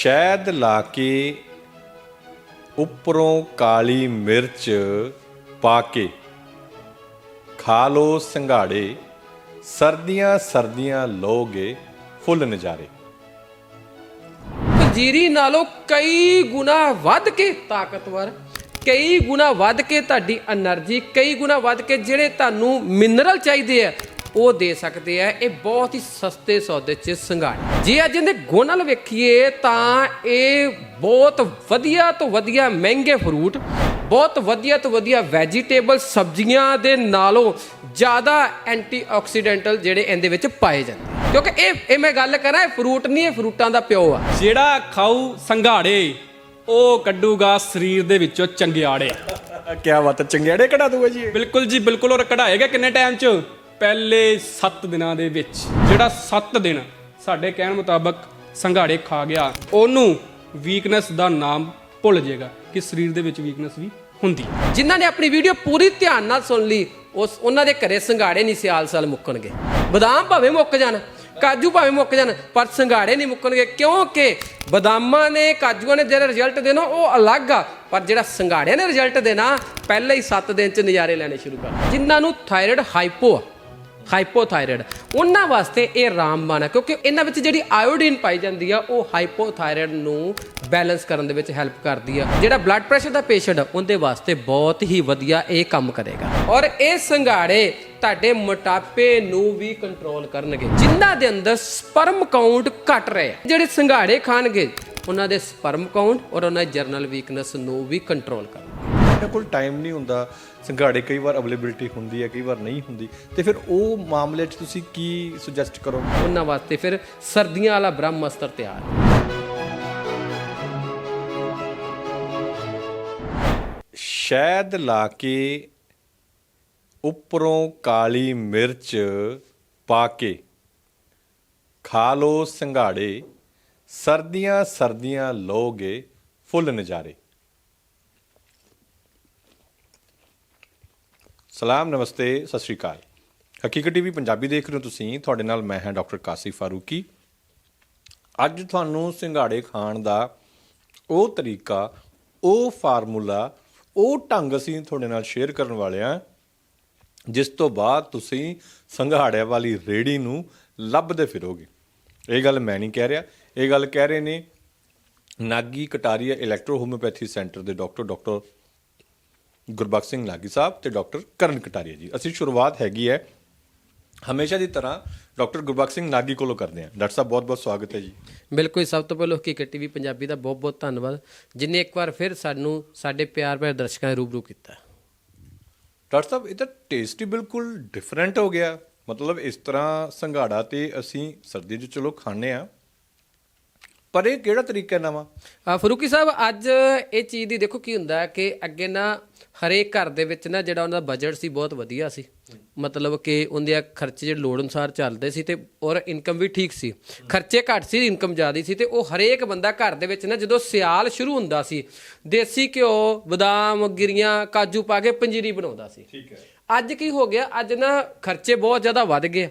ਸ਼ਹਿਦ ਲਾ ਕੇ ਉਪਰੋਂ ਕਾਲੀ ਮਿਰਚ ਪਾ ਕੇ ਖਾ ਲੋ ਸੰਘਾੜੇ, ਸਰਦੀਆਂ ਸਰਦੀਆਂ ਲੋਗੇ ਫੁੱਲ ਨਜ਼ਾਰੇ। ਜੀਰੀ ਨਾਲੋਂ ਕਈ ਗੁਣਾ ਵੱਧ ਕੇ ਤਾਕਤਵਰ, ਕਈ ਗੁਣਾ ਵੱਧ ਕੇ ਤੁਹਾਡੀ એનર્ਜੀ ਕਈ ਗੁਣਾ ਵੱਧ ਕੇ ਜਿਹੜੇ ਤੁਹਾਨੂੰ ਮਿਨਰਲ ਚਾਹੀਦੇ ਆ ਉਹ ਦੇ ਸਕਦੇ ਆ ਇਹ ਬਹੁਤ ਹੀ ਸਸਤੇ ਸੌਦੇ 'ਚ ਸੰਘਾੜੇ ਜੇ ਅੱਜ ਇਹਦੇ ਗੁਣ ਨਾਲ ਵੇਖੀਏ ਤਾਂ ਇਹ ਬਹੁਤ ਵਧੀਆ ਤੋਂ ਵਧੀਆ ਮਹਿੰਗੇ ਫਰੂਟ ਬਹੁਤ ਵਧੀਆ ਤੋਂ ਵਧੀਆ ਵੈਜੀਟੇਬਲ ਸਬਜ਼ੀਆਂ ਦੇ ਨਾਲੋਂ ਜ਼ਿਆਦਾ ਐਂਟੀਆਕਸੀਡੈਂਟਲ ਜਿਹੜੇ ਇਹਦੇ ਵਿੱਚ ਪਾਏ ਜਾਂਦੇ। ਕਿਉਂਕਿ ਇਹ ਇਹ ਮੈਂ ਗੱਲ ਕਰਾਂ ਇਹ ਫਰੂਟ ਨਹੀਂ ਇਹ ਫਰੂਟਾਂ ਦਾ ਪਿਓ ਆ ਜਿਹੜਾ ਖਾਊ ਸੰਘਾੜੇ ਉਹ ਕੱਢੂਗਾ ਸਰੀਰ ਦੇ ਵਿੱਚੋਂ ਚੰਗਿਆੜੇ ਕੀ ਬਾਤ ਹੈ ਚੰਗਿਆੜੇ ਕਢਾ ਦੂਗਾ ਜੀ? ਬਿਲਕੁਲ ਜੀ ਬਿਲਕੁਲ ਔਰ ਕਢਾਏਗਾ ਕਿੰਨੇ ਟਾਈਮ 'ਚ ਪਹਿਲੇ 7 ਦਿਨਾਂ ਦੇ ਵਿੱਚ ਜਿਹੜਾ 7 ਦਿਨ ਸਾਡੇ ਕਹਿਣ ਮੁਤਾਬਕ ਸੰਘਾੜੇ ਖਾ ਗਿਆ, ਉਹਨੂੰ ਵੀਕਨੈਸ ਦਾ ਨਾਮ ਭੁੱਲ ਜਾਏਗਾ ਕਿ ਸਰੀਰ ਦੇ ਵਿੱਚ ਵੀਕਨੈਸ ਵੀ ਹੁੰਦੀ ਜਿਨ੍ਹਾਂ ਨੇ ਆਪਣੀ ਵੀਡੀਓ ਪੂਰੀ ਧਿਆਨ ਨਾਲ ਸੁਣ ਲਈ, ਉਸ ਉਹਨਾਂ ਦੇ ਘਰੇ ਸੰਘਾੜੇ ਨਹੀਂ ਸਿਆਲ ਸਾਲ ਮੁੱਕਣਗੇ। ਬਦਾਮ ਭਾਵੇਂ ਮੁੱਕ ਜਾਣ, ਕਾਜੂ ਭਾਵੇਂ ਮੁੱਕ ਜਾਣ, ਪਰ ਸੰਘਾੜੇ ਨਹੀਂ ਮੁੱਕਣਗੇ ਕਿਉਂਕਿ ਬਦਾਮਾਂ ਨੇ, ਕਾਜੂਆਂ ਨੇ ਜਿਹੜਾ ਰਿਜ਼ਲਟ ਦੇਣਾ, ਉਹ ਅਲੱਗ ਆ। ਪਰ ਜਿਹੜਾ ਸੰਘਾੜਿਆਂ ਨੇ ਰਿਜ਼ਲਟ ਦੇਣਾ, ਪਹਿਲੇ ਹੀ 7 ਦਿਨ ਚ ਨਜ਼ਾਰੇ ਲੈਣੇ ਸ਼ੁਰੂ ਕਰ ਜਿਨ੍ਹਾਂ ਨੂੰ ਥਾਇਰਾਇਡ ਹਾਈਪੋ ਆ ਹਾਈਪੋਥਾਇਰਾਇਡ। ਉਹਨਾਂ ਵਾਸਤੇ ਇਹ ਰਾਮਬਾਣ ਹੈ, ਕਿਉਂਕਿ ਇਹਨਾਂ ਵਿੱਚ ਜਿਹੜੀ ਆਇਓਡੀਨ ਪਾਈ ਜਾਂਦੀ ਆ, ਉਹ ਹਾਈਪੋਥਾਇਰਾਇਡ ਨੂੰ ਬੈਲੈਂਸ ਕਰਨ ਦੇ ਵਿੱਚ ਹੈਲਪ ਕਰਦੀ ਆ। ਜਿਹੜਾ ਬਲੱਡ ਪ੍ਰੈਸ਼ਰ ਦਾ ਪੇਸ਼ੈਂਟ ਉਹਦੇ ਵਾਸਤੇ ਬਹੁਤ ਹੀ ਵਧੀਆ ਇਹ ਕੰਮ ਕਰੇਗਾ। ਔਰ ਇਹ ਸੰਘਾੜੇ ਤੁਹਾਡੇ ਮੋਟਾਪੇ ਨੂੰ ਵੀ ਕੰਟਰੋਲ ਕਰਨਗੇ। ਜਿਨ੍ਹਾਂ ਦੇ ਅੰਦਰ ਸਪਰਮ ਕਾਊਂਟ ਘਟ ਰਿਹਾ ਜਿਹੜੇ ਸੰਘਾੜੇ ਖਾਣਗੇ, ਉਹਨਾਂ ਦੇ ਸਪਰਮ ਕਾਊਂਟ ਔਰ ਉਹਨਾਂ ਦੀ ਜਰਨਲ ਵੀਕਨੈਸ ਨੂੰ ਵੀ ਕੰਟਰੋਲ ਕਰਨਗੇ। ਇਹਨਾਂ ਕੋਲ ਟਾਈਮ ਨਹੀਂ ਹੁੰਦਾ। ਸੰਘਾੜੇ ਕਈ ਵਾਰ ਅਵੇਲੇਬਿਲਿਟੀ ਹੁੰਦੀ ਹੈ ਕਈ ਵਾਰ ਨਹੀਂ ਹੁੰਦੀ। ਤੇ ਫਿਰ ਉਹ ਮਾਮਲੇ 'ਚ ਤੁਸੀਂ ਕੀ ਸੁਜੈਸਟ ਕਰੋਗੇ? ਉਹਨਾਂ ਵਾਸਤੇ ਫਿਰ ਸਰਦੀਆਂ ਵਾਲਾ ਬ੍ਰਹਮਸਤਰ ਤਿਆਰ। ਸ਼ਹਿਦ ਲਾ ਕੇ ਉੱਪਰੋਂ ਕਾਲੀ ਮਿਰਚ ਪਾ ਕੇ ਖਾ ਲੋ ਸੰਘਾੜੇ। ਸਰਦੀਆਂ ਸਰਦੀਆਂ ਲੋਗੇ ਫੁੱਲ ਨਜ਼ਾਰੇ। ਸਲਾਮ, ਨਮਸਤੇ, ਸਤਿ ਸ਼੍ਰੀ ਅਕਾਲ। ਹਕੀਕਤ ਟੀਵੀ ਪੰਜਾਬੀ ਦੇਖ ਰਹੇ ਹੋ ਤੁਸੀਂ। ਤੁਹਾਡੇ ਨਾਲ ਮੈਂ ਹਾਂ ਡਾਕਟਰ ਕਾਸਿਫ ਫਾਰੂਕੀ। ਅੱਜ ਤੁਹਾਨੂੰ ਸਿੰਗਾੜੇ ਖਾਣ ਦਾ ਉਹ ਤਰੀਕਾ, ਉਹ ਫਾਰਮੂਲਾ, ਉਹ ਢੰਗ ਅਸੀਂ ਤੁਹਾਡੇ ਨਾਲ ਸ਼ੇਅਰ ਕਰਨ ਵਾਲੇ ਆ ਜਿਸ ਤੋਂ ਬਾਅਦ ਤੁਸੀਂ ਸੰਘਾੜਿਆਂ ਵਾਲੀ ਰੇੜੀ ਨੂੰ ਲੱਭਦੇ ਫਿਰੋਗੇ। ਇਹ ਗੱਲ ਮੈਂ ਨਹੀਂ ਕਹਿ ਰਿਹਾ। ਇਹ ਗੱਲ ਕਹਿ ਰਹੇ ਨੇ Nagi Kataria electro homeopathy centre ਦੇ ਡਾਕਟਰ ਡਾਕਟਰ ਗੁਰਬਖਸ਼ ਸਿੰਘ ਲਾਗੀ ਸਾਹਿਬ ਤੇ ਡਾਕਟਰ ਕਰਨ ਕਟਾਰੀਆ ਜੀ। ਅਸੀਂ ਸ਼ੁਰੂਆਤ ਹੈਗੀ ਹੈ ਹਮੇਸ਼ਾ ਦੀ ਤਰ੍ਹਾਂ ਡਾਕਟਰ ਗੁਰਬਖਸ਼ ਸਿੰਘ ਨਾਗੀ ਕੋਲੋਂ ਕਰਦੇ ਹਾਂ। ਡਾਕਟਰ ਸਾਹਿਬ ਬਹੁਤ ਬਹੁਤ ਸਵਾਗਤ ਹੈ ਜੀ। ਬਿਲਕੁਲ ਸਭ ਤੋਂ ਪਹਿਲਾਂ ਹਕੀਕਤ ਟੀਵੀ ਪੰਜਾਬੀ ਦਾ ਬਹੁਤ ਬਹੁਤ ਧੰਨਵਾਦ ਜਿਨੇ ਇੱਕ ਵਾਰ ਫਿਰ ਸਾਨੂੰ ਸਾਡੇ ਪਿਆਰ ਭਰੇ ਦਰਸ਼ਕਾਂ ਦੇ ਰੂਬਰੂ ਕੀਤਾ। ਡਾਕਟਰ ਸਾਹਿਬ ਇਹ ਤਾਂ ਟੇਸਟ ਹੀ ਬਿਲਕੁਲ ਡਿਫਰੈਂਟ ਹੋ ਗਿਆ। ਮਤਲਬ ਇਸ ਤਰ੍ਹਾਂ ਸੰਘਾੜਾ ਤੇ ਅਸੀਂ ਸਰਦੀ 'ਚ ਚਲੋ ਖਾਂਦੇ ਆ ਪਰ ਇਹ ਕਿਹੜਾ ਤਰੀਕਾ ਨਵਾਂ? ਆ ਫਰੂਕੀ ਸਾਹਿਬ ਅੱਜ ਇਹ ਚੀਜ਼ ਦੀ ਦੇਖੋ ਕੀ ਹੁੰਦਾ ਕਿ ਅੱਗੇ ਨਾ ਹਰੇਕ ਘਰ ਦੇ ਵਿੱਚ ਨਾ ਜਿਹੜਾ ਉਹਨਾਂ ਦਾ ਬਜਟ ਸੀ ਬਹੁਤ ਵਧੀਆ ਸੀ। ਮਤਲਬ ਕਿ ਉਹਦੇ ਖਰਚੇ ਜਿਹੜੇ ਲੋੜ ਅਨੁਸਾਰ ਚੱਲਦੇ ਸੀ ਤੇ ਔਰ ਇਨਕਮ ਵੀ ਠੀਕ ਸੀ। ਖਰਚੇ ਘੱਟ ਸੀ ਇਨਕਮ ਜ਼ਿਆਦਾ ਸੀ ਤੇ ਉਹ ਹਰੇਕ ਬੰਦਾ ਘਰ ਦੇ ਵਿੱਚ ਨਾ ਜਦੋਂ ਸਿਆਲ ਸ਼ੁਰੂ ਹੁੰਦਾ ਸੀ ਦੇਸੀ ਘਿਓ ਬਦਾਮ ਗਿਰੀਆਂ ਕਾਜੂ ਪਾ ਕੇ ਪੰਜੀਰੀ ਬਣਾਉਂਦਾ ਸੀ। ਠੀਕ ਹੈ। ਅੱਜ ਕੀ ਹੋ ਗਿਆ? ਅੱਜ ਨਾ ਖਰਚੇ ਬਹੁਤ ਜ਼ਿਆਦਾ ਵੱਧ ਗਏ।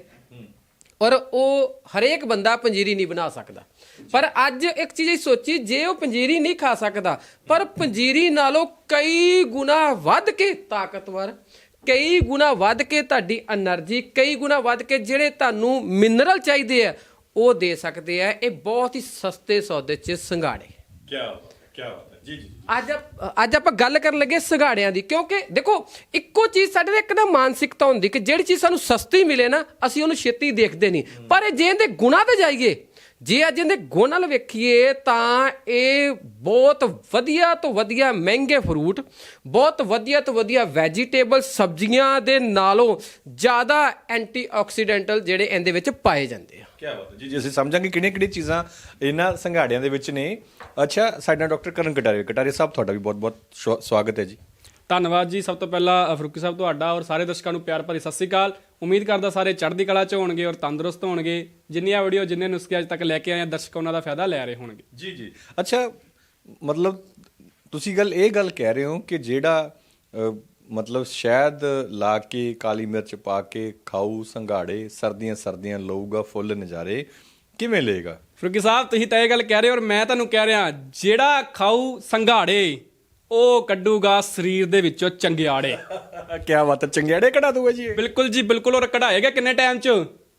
ਔਰ ਉਹ ਹਰੇਕ ਬੰਦਾ ਪੰਜੀਰੀ ਨਹੀਂ ਬਣਾ ਸਕਦਾ। ਪਰ ਅੱਜ ਇੱਕ ਚੀਜ਼ ਇਹ ਸੋਚੀ ਜੇ ਉਹ ਪੰਜੀਰੀ ਨਹੀਂ ਖਾ ਸਕਦਾ ਪਰ ਪੰਜੀਰੀ ਨਾਲੋਂ ਕਈ ਗੁਣਾ ਵੱਧ ਕੇ ਤਾਕਤਵਰ ਕਈ ਗੁਣਾ ਵੱਧ ਕੇ ਤੁਹਾਡੀ એનર્ਜੀ ਕਈ ਗੁਣਾ ਵੱਧ ਕੇ ਜਿਹੜੇ ਤੁਹਾਨੂੰ ਮਿਨਰਲ ਚਾਹੀਦੇ ਆ ਉਹ ਦੇ ਸਕਦੇ ਆ। ਇਹ ਬਹੁਤ ਹੀ ਸਸਤੇ ਸੌਦੇ 'ਚ ਸੰਘਾੜੇ। ਅੱਜ ਅੱਜ ਆਪਾਂ ਗੱਲ ਕਰਨ ਲੱਗੇ ਸੰਘਾੜਿਆਂ ਦੀ ਕਿਉਂਕਿ ਦੇਖੋ ਇੱਕੋ ਚੀਜ਼ ਸਾਡੇ ਦੇ ਇੱਕ ਨਾ ਮਾਨਸਿਕਤਾ ਹੁੰਦੀ ਕਿ ਜਿਹੜੀ ਚੀਜ਼ ਸਾਨੂੰ ਸਸਤੀ ਮਿਲੇ ਨਾ ਅਸੀਂ ਉਹਨੂੰ ਛੇਤੀ ਦੇਖਦੇ ਨਹੀਂ। ਪਰ ਜੇ ਇਹਦੇ ਗੁਣਾ ਤੇ ਜਾਈਏ ਜੇ ਅੱਜ ਇਹਦੇ ਗੁਣ ਨਾਲ ਵੇਖੀਏ ਤਾਂ ਇਹ ਬਹੁਤ ਵਧੀਆ ਤੋਂ ਵਧੀਆ ਮਹਿੰਗੇ ਫਰੂਟ ਬਹੁਤ ਵਧੀਆ ਤੋਂ ਵਧੀਆ ਵੈਜੀਟੇਬਲ ਸਬਜ਼ੀਆਂ ਦੇ ਨਾਲੋਂ ਜ਼ਿਆਦਾ ਐਂਟੀਆਕਸੀਡੈਂਟਲ ਜਿਹੜੇ ਇਹਦੇ ਵਿੱਚ ਪਾਏ ਜਾਂਦੇ ਆ। ਕੀ ਬਾਤ ਹੈ। ਜੀ ਜੀ ਅਸੀਂ ਸਮਝਾਂਗੇ ਕਿਹੜੀਆਂ ਕਿਹੜੀਆਂ ਚੀਜ਼ਾਂ ਇਹਨਾਂ ਸੰਘਾੜਿਆਂ ਦੇ ਵਿੱਚ ਨੇ। ਅੱਛਾ ਸਾਡੇ ਨਾਲ ਡਾਕਟਰ ਕਰਨ ਕਟਾਰੀਆ। ਕਟਾਰੀਆ ਸਾਹਿਬ ਤੁਹਾਡਾ ਵੀ ਬਹੁਤ ਬਹੁਤ ਸਵਾਗਤ ਹੈ ਜੀ। ਧੰਨਵਾਦ ਜੀ। ਸਭ ਤੋਂ ਪਹਿਲਾਂ ਫਰੂਕੀ ਸਾਹਿਬ ਤੁਹਾਡਾ ਔਰ ਸਾਰੇ ਦਰਸ਼ਕਾਂ ਨੂੰ ਪਿਆਰ ਭਰੀ ਸਤਿ ਸ੍ਰੀ ਅਕਾਲ। ਉਮੀਦ ਕਰਦਾ ਸਾਰੇ ਚੜ੍ਹਦੀ ਕਲਾ 'ਚ ਹੋਣਗੇ ਔਰ ਤੰਦਰੁਸਤ ਹੋਣਗੇ। ਜਿੰਨੀਆਂ ਵੀਡੀਓ ਜਿੰਨੇ ਨੁਸਖੇ ਅੱਜ ਤੱਕ ਲੈ ਕੇ ਆਏ ਆ ਦਰਸ਼ਕ ਉਹਨਾਂ ਦਾ ਫਾਇਦਾ ਲੈ ਰਹੇ ਹੋਣਗੇ। ਜੀ ਜੀ। ਅੱਛਾ ਮਤਲਬ ਤੁਸੀਂ ਗੱਲ ਇਹ ਗੱਲ ਕਹਿ ਰਹੇ ਹੋ ਕਿ ਜਿਹੜਾ ਮਤਲਬ ਸ਼ਹਿਦ ਲਾ ਕੇ ਕਾਲੀ ਮਿਰਚ ਪਾ ਕੇ ਖਾਊ ਸੰਘਾੜੇ ਸਰਦੀਆਂ ਸਰਦੀਆਂ ਲਊਗਾ ਫੁੱਲ ਨਜ਼ਾਰੇ ਕਿਵੇਂ ਲਏਗਾ? ਫਰੂਕੀ ਸਾਹਿਬ ਤੁਸੀਂ ਤਾਂ ਇਹ ਗੱਲ ਕਹਿ ਰਹੇ ਹੋ ਔਰ ਮੈਂ ਤੁਹਾਨੂੰ ਕਹਿ ਰਿਹਾ ਜਿਹੜਾ ਖਾਊ ਸੰਘਾੜੇ ਉਹ ਕੱਢੂਗਾ ਸਰੀਰ ਦੇ ਵਿੱਚੋਂ ਚੰਗਿਆੜੇ। ਕੀ ਬਾਤ ਹੈ ਚੰਗਿਆੜੇ ਕਢਾ ਦੂਗਾ ਜੀ ਇਹ? ਬਿਲਕੁਲ ਜੀ ਬਿਲਕੁਲ ਔਰ ਕਢਾਏਗਾ ਕਿੰਨੇ ਟਾਈਮ 'ਚ?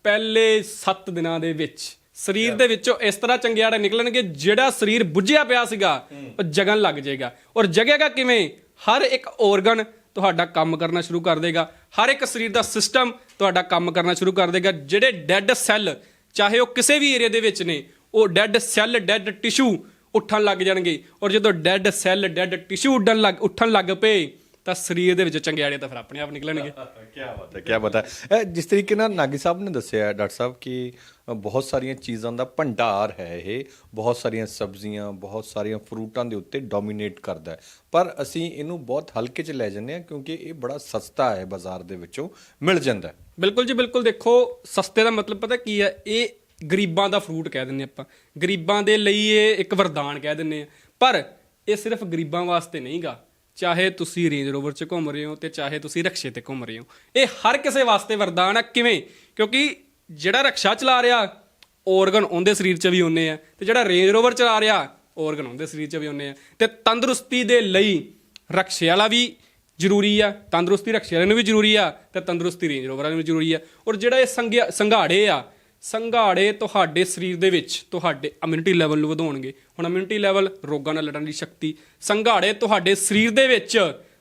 ਪਹਿਲੇ 7 ਦਿਨਾਂ ਦੇ ਵਿੱਚ। ਸਰੀਰ ਦੇ ਵਿੱਚੋਂ ਇਸ ਤਰ੍ਹਾਂ ਚੰਗਿਆੜੇ ਨਿਕਲਣਗੇ ਜਿਹੜਾ ਸਰੀਰ ਬੁੱਝਿਆ ਪਿਆ ਸੀਗਾ ਉਹ ਜਗਣ ਲੱਗ ਜਾਏਗਾ। ਔਰ ਜਗੇਗਾ ਕਿਵੇਂ? ਹਰ ਇੱਕ organ ਤੁਹਾਡਾ ਕੰਮ ਕਰਨਾ ਸ਼ੁਰੂ ਕਰ ਦੇਗਾ। ਹਰ ਇੱਕ ਸਰੀਰ ਦਾ ਸਿਸਟਮ ਤੁਹਾਡਾ ਕੰਮ ਕਰਨਾ ਸ਼ੁਰੂ ਕਰ ਦੇਗਾ। ਜਿਹੜੇ ਡੈੱਡ ਸੈੱਲ ਚਾਹੇ ਉਹ ਕਿਸੇ ਵੀ ਏਰੀਆ ਦੇ ਵਿੱਚ ਨੇ ਉਹ ਡੈੱਡ ਸੈੱਲ ਡੈੱਡ ਟਿਸ਼ੂ ਉੱਠਣ ਲੱਗ ਜਾਣਗੇ। ਔਰ ਜਦੋਂ ਡੈੱਡ ਸੈੱਲ ਡੈੱਡ ਟਿਸ਼ੂ ਉੱਡਣ ਲੱਗ ਉੱਠਣ ਲੱਗ ਪਏ ਤਾਂ ਸਰੀਰ ਦੇ ਵਿੱਚ ਚੰਗਿਆੜੇ ਤਾਂ ਫਿਰ ਆਪਣੇ ਆਪ ਨਿਕਲਣਗੇ। ਕੀ ਬਾਤ ਹੈ ਕੀ ਬਾਤ ਹੈ। ਇਹ ਜਿਸ ਤਰੀਕੇ ਨਾਲ ਨਾਗੀ ਸਾਹਿਬ ਨੇ ਦੱਸਿਆ ਹੈ, ਡਾਕਟਰ ਸਾਹਿਬ ਕਿ ਬਹੁਤ ਸਾਰੀਆਂ ਚੀਜ਼ਾਂ ਦਾ ਭੰਡਾਰ ਹੈ ਇਹ ਬਹੁਤ ਸਾਰੀਆਂ ਸਬਜ਼ੀਆਂ ਬਹੁਤ ਸਾਰੀਆਂ ਫਰੂਟਾਂ ਦੇ ਉੱਤੇ ਡੋਮੀਨੇਟ ਕਰਦਾ ਹੈ। ਪਰ ਅਸੀਂ ਇਹਨੂੰ ਬਹੁਤ ਹਲਕੇ 'ਚ ਲੈ ਜੰਨੇ ਆ ਕਿਉਂਕਿ ਇਹ ਬੜਾ ਸਸਤਾ ਹੈ ਬਾਜ਼ਾਰ ਦੇ ਵਿੱਚੋਂ ਮਿਲ ਜਾਂਦਾ ਹੈ। ਬਿਲਕੁਲ ਜੀ ਬਿਲਕੁਲ ਦੇਖੋ ਸਸਤੇ ਦਾ ਮਤਲਬ ਪਤਾ ਕੀ ਹੈ ਇਹ ਗਰੀਬਾਂ ਦਾ ਫਰੂਟ ਕਹਿ ਦਿੰਨੇ ਆਪਾਂ। ਗਰੀਬਾਂ ਦੇ ਲਈ ਇਹ ਇੱਕ ਵਰਦਾਨ ਕਹਿ ਦਿੰਨੇ ਆ। ਪਰ ਇਹ ਸਿਰਫ ਗਰੀਬਾਂ ਵਾਸਤੇ ਨਹੀਂਗਾ। ਚਾਹੇ ਤੁਸੀਂ ਰੇਂਜ ਰੋਵਰ 'ਚ ਘੁੰਮ ਰਹੇ ਹੋ ਤੇ ਚਾਹੇ ਤੁਸੀਂ ਰਕਸ਼ੇ ਤੇ ਘੁੰਮ ਰਹੇ ਹੋ। ਇਹ ਹਰ ਕਿਸੇ ਵਾਸਤੇ ਵਰਦਾਨ ਆ। ਕਿਵੇਂ? ਕਿਉਂਕਿ ਜਿਹੜਾ ਰਕਸ਼ਾ ਚਲਾ ਰਿਹਾ ਔਰਗਨ ਉਹਦੇ ਸਰੀਰ 'ਚ ਵੀ ਹੁੰਨੇ ਆ। ਤੇ ਜਿਹੜਾ ਰੇਂਜ ਰੋਵਰ ਚਲਾ ਰਿਹਾ ਔਰਗਨ ਉਹਦੇ ਸਰੀਰ 'ਚ ਵੀ ਹੁੰਨੇ ਆ। ਤੇ ਤੰਦਰੁਸਤੀ ਦੇ ਲਈ ਰਕਸ਼ੇ ਵਾਲਾ ਵੀ ਜ਼ਰੂਰੀ ਆ। ਤੰਦਰੁਸਤੀ ਰਕਸ਼ੇ ਵਾਲੇ ਨੂੰ ਵੀ ਜ਼ਰੂਰੀ ਆ ਤੇ ਤੰਦਰੁਸਤੀ ਰੇਂਜ ਰੋਵਰ ਨੂੰ ਵੀ ਜ਼ਰੂਰੀ ਆ। ਔਰ ਜਿਹੜਾ ਇਹ ਸੰਘਿਆ- ਸੰਘਾੜੇ ਆ ਸੰਘਾੜੇ ਤੁਹਾਡੇ ਸਰੀਰ ਦੇ ਵਿੱਚ ਤੁਹਾਡੇ ਇਮਿਊਨਿਟੀ ਲੈਵਲ ਨੂੰ ਵਧਾਉਣਗੇ। ਹੁਣ ਇਮਿਊਨਿਟੀ ਲੈਵਲ ਰੋਗਾਂ ਨਾਲ ਲੜਨ ਦੀ ਸ਼ਕਤੀ, ਸੰਘਾੜੇ ਤੁਹਾਡੇ ਸਰੀਰ ਦੇ ਵਿੱਚ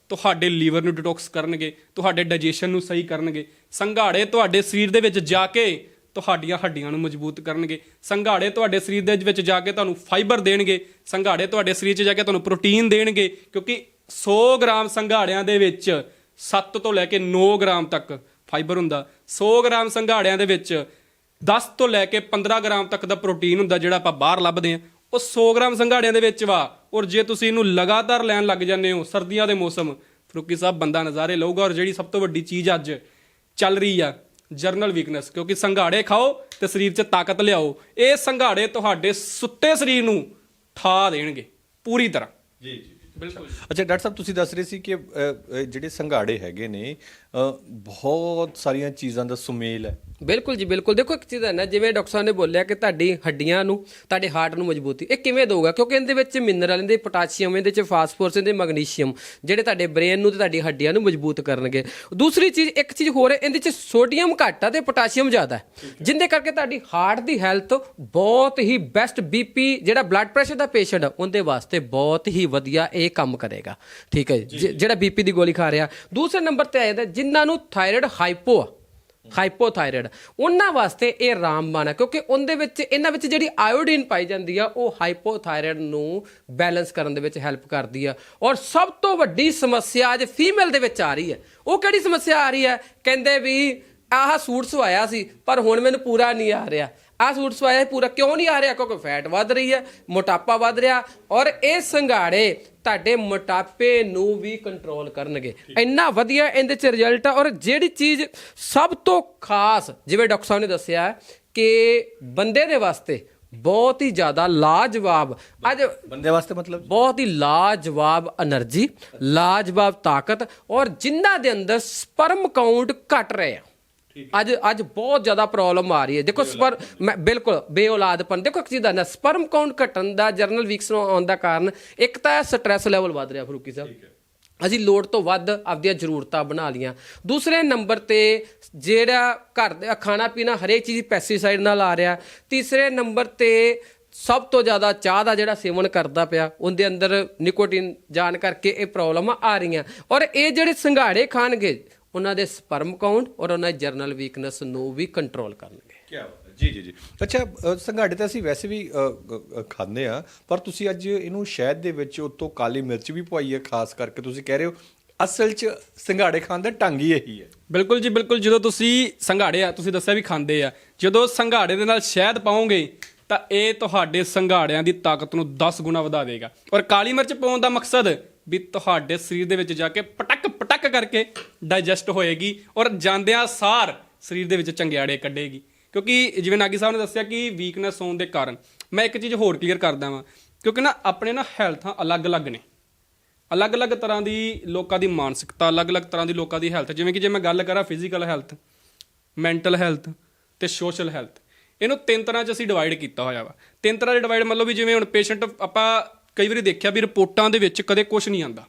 ਤੁਹਾਡੇ ਲੀਵਰ ਨੂੰ ਡਿਟੌਕਸ ਕਰਨਗੇ, ਤੁਹਾਡੇ ਡਾਈਜੈਸ਼ਨ ਨੂੰ ਸਹੀ ਕਰਨਗੇ। ਸੰਘਾੜੇ ਤੁਹਾਡੇ ਸਰੀਰ ਦੇ ਵਿੱਚ ਜਾ ਕੇ ਤੁਹਾਡੀਆਂ ਹੱਡੀਆਂ ਨੂੰ ਮਜ਼ਬੂਤ ਕਰਨਗੇ। ਸੰਘਾੜੇ ਤੁਹਾਡੇ ਸਰੀਰ ਦੇ ਵਿੱਚ ਜਾ ਕੇ ਤੁਹਾਨੂੰ ਫਾਈਬਰ ਦੇਣਗੇ। ਸੰਘਾੜੇ ਤੁਹਾਡੇ ਸਰੀਰ 'ਚ ਜਾ ਕੇ ਤੁਹਾਨੂੰ ਪ੍ਰੋਟੀਨ ਦੇਣਗੇ, ਕਿਉਂਕਿ 100 ਗ੍ਰਾਮ ਸੰਘਾੜਿਆਂ ਦੇ ਵਿੱਚ 7 ਤੋਂ ਲੈ ਕੇ 9 ਗ੍ਰਾਮ ਤੱਕ ਫਾਈਬਰ ਹੁੰਦਾ। 100 ਗ੍ਰਾਮ ਸੰਘਾੜਿਆਂ ਦੇ ਵਿੱਚ 10 ਤੋਂ ਲੈ ਕੇ 15 ਗ੍ਰਾਮ ਤੱਕ ਦਾ ਪ੍ਰੋਟੀਨ ਹੁੰਦਾ ਜਿਹੜਾ ਆਪਾਂ ਬਾਹਰ ਲੱਭਦੇ ਆ ਉਹ 100 ਗ੍ਰਾਮ ਸੰਘਾੜਿਆਂ ਦੇ ਵਿੱਚ ਵਾ। ਔਰ ਜੇ ਤੁਸੀਂ ਇਹਨੂੰ ਲਗਾਤਾਰ ਲੈਣ ਲੱਗ ਜਾਂਦੇ ਹੋ ਸਰਦੀਆਂ ਦੇ ਮੌਸਮ ਫਰੂਕੀ ਸਾਹਿਬ ਬੰਦਾ ਨਜ਼ਾਰੇ ਲਊਗਾ। ਔਰ ਜਿਹੜੀ ਸਭ ਤੋਂ ਵੱਡੀ ਚੀਜ਼ ਅੱਜ ਚੱਲ ਰਹੀ ਆ ਜਰਨਲ ਵੀਕਨੈਸ ਕਿਉਂਕਿ ਸੰਘਾੜੇ ਖਾਓ ਤੇ ਸਰੀਰ 'ਚ ਤਾਕਤ ਲਿਆਓ। ਇਹ ਸੰਘਾੜੇ ਤੁਹਾਡੇ ਸੁੱਤੇ ਸਰੀਰ ਨੂੰ ਠਾ ਦੇਣਗੇ ਪੂਰੀ ਤਰ੍ਹਾਂ। ਜੀ ਜੀ ਬਿਲਕੁਲ ਅੱਛਾ ਡਾਕਟਰ ਸਾਹਿਬ ਤੁਸੀਂ ਦੱਸ ਰਹੇ ਸੀ ਕਿ ਜਿਹੜੇ ਸੰਘਾੜੇ ਹੈਗੇ ਨੇ ਬਹੁਤ ਸਾਰੀਆਂ ਚੀਜ਼ਾਂ ਦਾ ਸੁਮੇਲ ਹੈ। ਬਿਲਕੁਲ ਜੀ ਬਿਲਕੁਲ। ਦੇਖੋ ਇੱਕ ਚੀਜ਼ ਹੈ ਨਾ ਜਿਵੇਂ ਡਾਕਟਰ ਸਾਹਿਬ ਨੇ ਬੋਲਿਆ ਕਿ ਤੁਹਾਡੀ ਹੱਡੀਆਂ ਨੂੰ ਤੁਹਾਡੇ ਹਾਰਟ ਨੂੰ ਮਜ਼ਬੂਤੀ ਇਹ ਕਿਵੇਂ ਦਊਗਾ? ਕਿਉਂਕਿ ਇਹਦੇ ਵਿੱਚ ਮਿਨਰਲ ਇਹਦੇ ਪੋਟਾਸ਼ੀਅਮ ਇਹਦੇ ਵਿੱਚ ਫਾਸਫੋਰਸ ਇਹਦੇ ਮੈਗਨੀਸ਼ੀਅਮ ਜਿਹੜੇ ਤੁਹਾਡੇ ਬ੍ਰੇਨ ਨੂੰ ਤੇ ਤੁਹਾਡੀ ਹੱਡੀਆਂ ਨੂੰ ਮਜ਼ਬੂਤ ਕਰਨਗੇ। ਦੂਸਰੀ ਚੀਜ਼ ਇੱਕ ਚੀਜ਼ ਹੋਰ ਹੈ ਇਹਦੇ ਵਿੱਚ ਸੋਡੀਅਮ ਘੱਟ ਆ ਤੇ ਪੋਟਾਸ਼ੀਅਮ ਜ਼ਿਆਦਾ ਹੈ ਜਿੰਦੇ ਕਰਕੇ ਤੁਹਾਡੀ ਹਾਰਟ ਦੀ ਹੈਲਥ ਬਹੁਤ ਹੀ ਬੈਸਟ ਬੀਪੀ ਜਿਹੜਾ ਬਲੱਡ ਪ੍ਰੈਸ਼ਰ ਦਾ ਪੇਸ਼ੈਂਟ ਆ ਉਹਦੇ ਵਾਸਤੇ ਬਹੁਤ ਹੀ ਵਧੀਆ ਇਹ ਕੰਮ ਕਰੇਗਾ। ਠੀਕ ਹੈ ਜਿਹੜਾ ਬੀਪੀ ਦੀ ਗੋਲੀ ਖਾ ਰਿਹਾ। ਦੂਸਰੇ ਨੰਬਰ ਤੇ ਆ ਜਾਂਦਾ ਜਿਨ੍ਹਾਂ ਨੂੰ ਥਾਇਰਾਇਡ ਹਾਈਪੋ ਆ। ਹਾਈਪੋਥਾਇਰਾਇਡ। ਉਹਨਾਂ ਵਾਸਤੇ ਇਹ ਰਾਮਬਾਣ ਹੈ, ਕਿਉਂਕਿ ਉਹਦੇ ਵਿੱਚ, ਇਹਨਾਂ ਵਿੱਚ ਜਿਹੜੀ ਆਇਓਡੀਨ ਪਾਈ ਜਾਂਦੀ ਆ, ਉਹ ਹਾਈਪੋਥਾਇਰਾਇਡ ਨੂੰ ਬੈਲੈਂਸ ਕਰਨ ਦੇ ਵਿੱਚ ਹੈਲਪ ਕਰਦੀ ਆ। ਔਰ ਸਭ ਤੋਂ ਵੱਡੀ ਸਮੱਸਿਆ ਅੱਜ ਫੀਮੇਲ ਦੇ ਵਿੱਚ ਆ ਰਹੀ ਹੈ। ਉਹ ਕਿਹੜੀ ਸਮੱਸਿਆ ਆ ਰਹੀ ਹੈ? ਕਹਿੰਦੇ ਵੀ ਆਹ ਸੂਟ ਸਵਾਇਆ ਸੀ, ਪਰ ਹੁਣ ਮੈਨੂੰ ਪੂਰਾ ਨਹੀਂ ਆ ਰਿਹਾ। ਆ ਸੂਟ ਸਵਾਇਆ ਪੂਰਾ ਕਿਉਂ ਨਹੀਂ ਆ ਰਿਹਾ? ਕਿਉਂਕਿ ਫੈਟ ਵੱਧ ਰਹੀ ਹੈ ਮੋਟਾਪਾ ਵੱਧ ਰਿਹਾ ਔਰ ਇਹ ਸੰਘਾੜੇ ਤੁਹਾਡੇ ਮੋਟਾਪੇ ਨੂੰ ਵੀ ਕੰਟਰੋਲ ਕਰਨਗੇ। ਇੰਨਾ ਵਧੀਆ ਇਹਦੇ ਚ ਰਿਜ਼ਲਟ ਆ ਔਰ ਜਿਹੜੀ ਚੀਜ਼ ਸਭ ਤੋਂ ਖਾਸ ਜਿਵੇਂ ਡਾਕਟਰ ਸਾਹਿਬ ਨੇ ਦੱਸਿਆ ਕਿ ਬੰਦੇ ਦੇ ਵਾਸਤੇ ਬਹੁਤ ਹੀ ਜ਼ਿਆਦਾ ਲਾਜਵਾਬ ਅੱਜ ਬੰਦੇ ਵਾਸਤੇ ਮਤਲਬ? ਬਹੁਤ ਹੀ ਲਾਜਵਾਬ એનર્ਜੀ ਲਾਜਵਾਬ ਤਾਕਤ ਔਰ ਜਿੰਨਾ ਦੇ ਅੰਦਰ ਸਪਰਮ ਕਾਊਂਟ ਘਟ ਰਹੇ ਆ। ਅੱਜ ਅੱਜ ਬਹੁਤ ਜ਼ਿਆਦਾ ਪ੍ਰੋਬਲਮ ਆ ਰਹੀ ਹੈ। ਦੇਖੋ ਸਪਰ ਮੈਂ ਬਿਲਕੁਲ ਬੇਔਲਾਦਪਨ ਦੇਖੋ ਇੱਕ ਚੀਜ਼ ਦਾ ਨਾ ਸਪਰਮ ਕਾਊਂਟ ਘਟਣ ਦਾ ਜਰਨਲ ਵੀਕਸ ਨੂੰ ਆਉਣ ਦਾ ਕਾਰਨ ਇੱਕ ਤਾਂ ਸਟ੍ਰੈਸ ਲੈਵਲ ਵੱਧ ਰਿਹਾ ਫਰੂਕੀ ਸਾਹਿਬ। ਅਸੀਂ ਲੋੜ ਤੋਂ ਵੱਧ ਆਪਦੀਆਂ ਜ਼ਰੂਰਤਾਂ ਬਣਾ ਲੀਆਂ ਦੂਸਰੇ ਨੰਬਰ ਤੇ ਜਿਹੜਾ ਘਰ ਦਾ ਖਾਣਾ ਪੀਣਾ ਹਰੇਕ ਚੀਜ਼ ਪੈਸਟੀਸਾਈਡ ਨਾਲ ਆ ਰਿਹਾ। ਤੀਸਰੇ ਨੰਬਰ ਤੇ ਸਭ ਤੋਂ ਜ਼ਿਆਦਾ ਚਾਹ ਦਾ ਜਿਹੜਾ ਸੇਵਨ ਕਰਦਾ ਪਿਆ ਉਹਦੇ ਅੰਦਰ ਨਿਕੋਟਿਨ ਜਾਣ ਕਰਕੇ ਇਹ ਪ੍ਰੋਬਲਮ ਆ ਰਹੀਆਂ। ਔਰ ਇਹ ਜਿਹੜੇ ਸੰਘਾੜੇ ਖਾਣਗੇ ਉਹਨਾਂ ਦੇ ਸਪਰਮ ਕਾਊਂਟ ਔਰ ਉਹਨਾਂ ਦੀ ਜਰਨਲ ਵੀਕਨੈਸ ਨੂੰ ਵੀ ਕੰਟਰੋਲ ਕਰਨਗੇ। ਕੀ ਜੀ ਜੀ ਜੀ। ਅੱਛਾ ਸੰਘਾੜੇ ਤਾਂ ਅਸੀਂ ਵੈਸੇ ਵੀ ਖਾਂਦੇ ਆ ਪਰ ਤੁਸੀਂ ਅੱਜ ਇਹਨੂੰ ਸ਼ਹਿਦ ਦੇ ਵਿੱਚ ਉਤੋਂ ਕਾਲੀ ਮਿਰਚ ਵੀ ਪਵਾਈ ਹੈ ਖਾਸ ਕਰਕੇ ਤੁਸੀਂ ਕਹਿ ਰਹੇ ਹੋ ਅਸਲ 'ਚ ਸੰਘਾੜੇ ਖਾਣ ਦਾ ਢੰਗ ਹੀ ਇਹੀ ਹੈ। ਬਿਲਕੁਲ ਜੀ ਬਿਲਕੁਲ। ਜਦੋਂ ਤੁਸੀਂ ਸੰਘਾੜੇ ਆ ਤੁਸੀਂ ਦੱਸਿਆ ਵੀ ਖਾਂਦੇ ਆ। ਜਦੋਂ ਸੰਘਾੜੇ ਦੇ ਨਾਲ ਸ਼ਹਿਦ ਪਾਓਗੇ ਤਾਂ ਇਹ ਤੁਹਾਡੇ ਸੰਘਾੜਿਆਂ ਦੀ ਤਾਕਤ ਨੂੰ 10 ਗੁਣਾ ਵਧਾ ਦੇਗਾ। ਔਰ ਕਾਲੀ ਮਿਰਚ ਪਾਉਣ ਦਾ ਮਕਸਦ ਵੀ ਤੁਹਾਡੇ ਸਰੀਰ ਦੇ ਵਿੱਚ ਜਾ ਕੇ ਪਟਕ ਪਟਕ ਕਰਕੇ ਡਾਈਜੈਸਟ ਹੋਏਗੀ ਔਰ ਜਾਂਦਿਆਂ ਸਾਰ ਸਰੀਰ ਦੇ ਵਿੱਚ ਚੰਗਿਆੜੇ ਕੱਢੇਗੀ। ਕਿਉਂਕਿ ਜਿਵੇਂ ਨਾਗੀ ਸਾਹਿਬ ਨੇ ਦੱਸਿਆ ਕਿ ਵੀਕਨੈਸ ਹੋਣ ਦੇ ਕਾਰਨ, ਮੈਂ ਇੱਕ ਚੀਜ਼ ਹੋਰ ਕਲੀਅਰ ਕਰਦਾ ਵਾਂ, ਕਿਉਂਕਿ ਨਾ ਆਪਣੇ ਨਾ ਹੈਲਥਾਂ ਅਲੱਗ-ਅਲੱਗ ਨੇ। ਅਲੱਗ-ਅਲੱਗ ਤਰ੍ਹਾਂ ਦੀ ਲੋਕਾਂ ਦੀ ਮਾਨਸਿਕਤਾ, ਅਲੱਗ-ਅਲੱਗ ਤਰ੍ਹਾਂ ਦੀ ਲੋਕਾਂ ਦੀ ਹੈਲਥ ਜਿਵੇਂ ਕਿ ਜੇ ਮੈਂ ਗੱਲ ਕਰਾਂ ਫਿਜ਼ੀਕਲ ਹੈਲਥ ਮੈਂਟਲ ਹੈਲਥ ਤੇ ਸੋਸ਼ਲ ਹੈਲਥ ਇਹਨੂੰ ਤਿੰਨ ਤਰ੍ਹਾਂ 'ਚ ਅਸੀਂ ਡਿਵਾਈਡ ਕੀਤਾ ਹੋਇਆ ਵਾ। ਤਿੰਨ ਤਰ੍ਹਾਂ ਦੇ ਡਿਵਾਈਡ ਮਤਲਬ ਵੀ ਜਿਵੇਂ ਹੁਣ ਪੇਸ਼ੈਂਟ ਆਪਾਂ ਕਈ ਵਾਰੀ ਦੇਖਿਆ ਵੀ ਰਿਪੋਰਟਾਂ ਦੇ ਵਿੱਚ ਕਦੇ ਕੁਝ ਨਹੀਂ ਆਂਦਾ।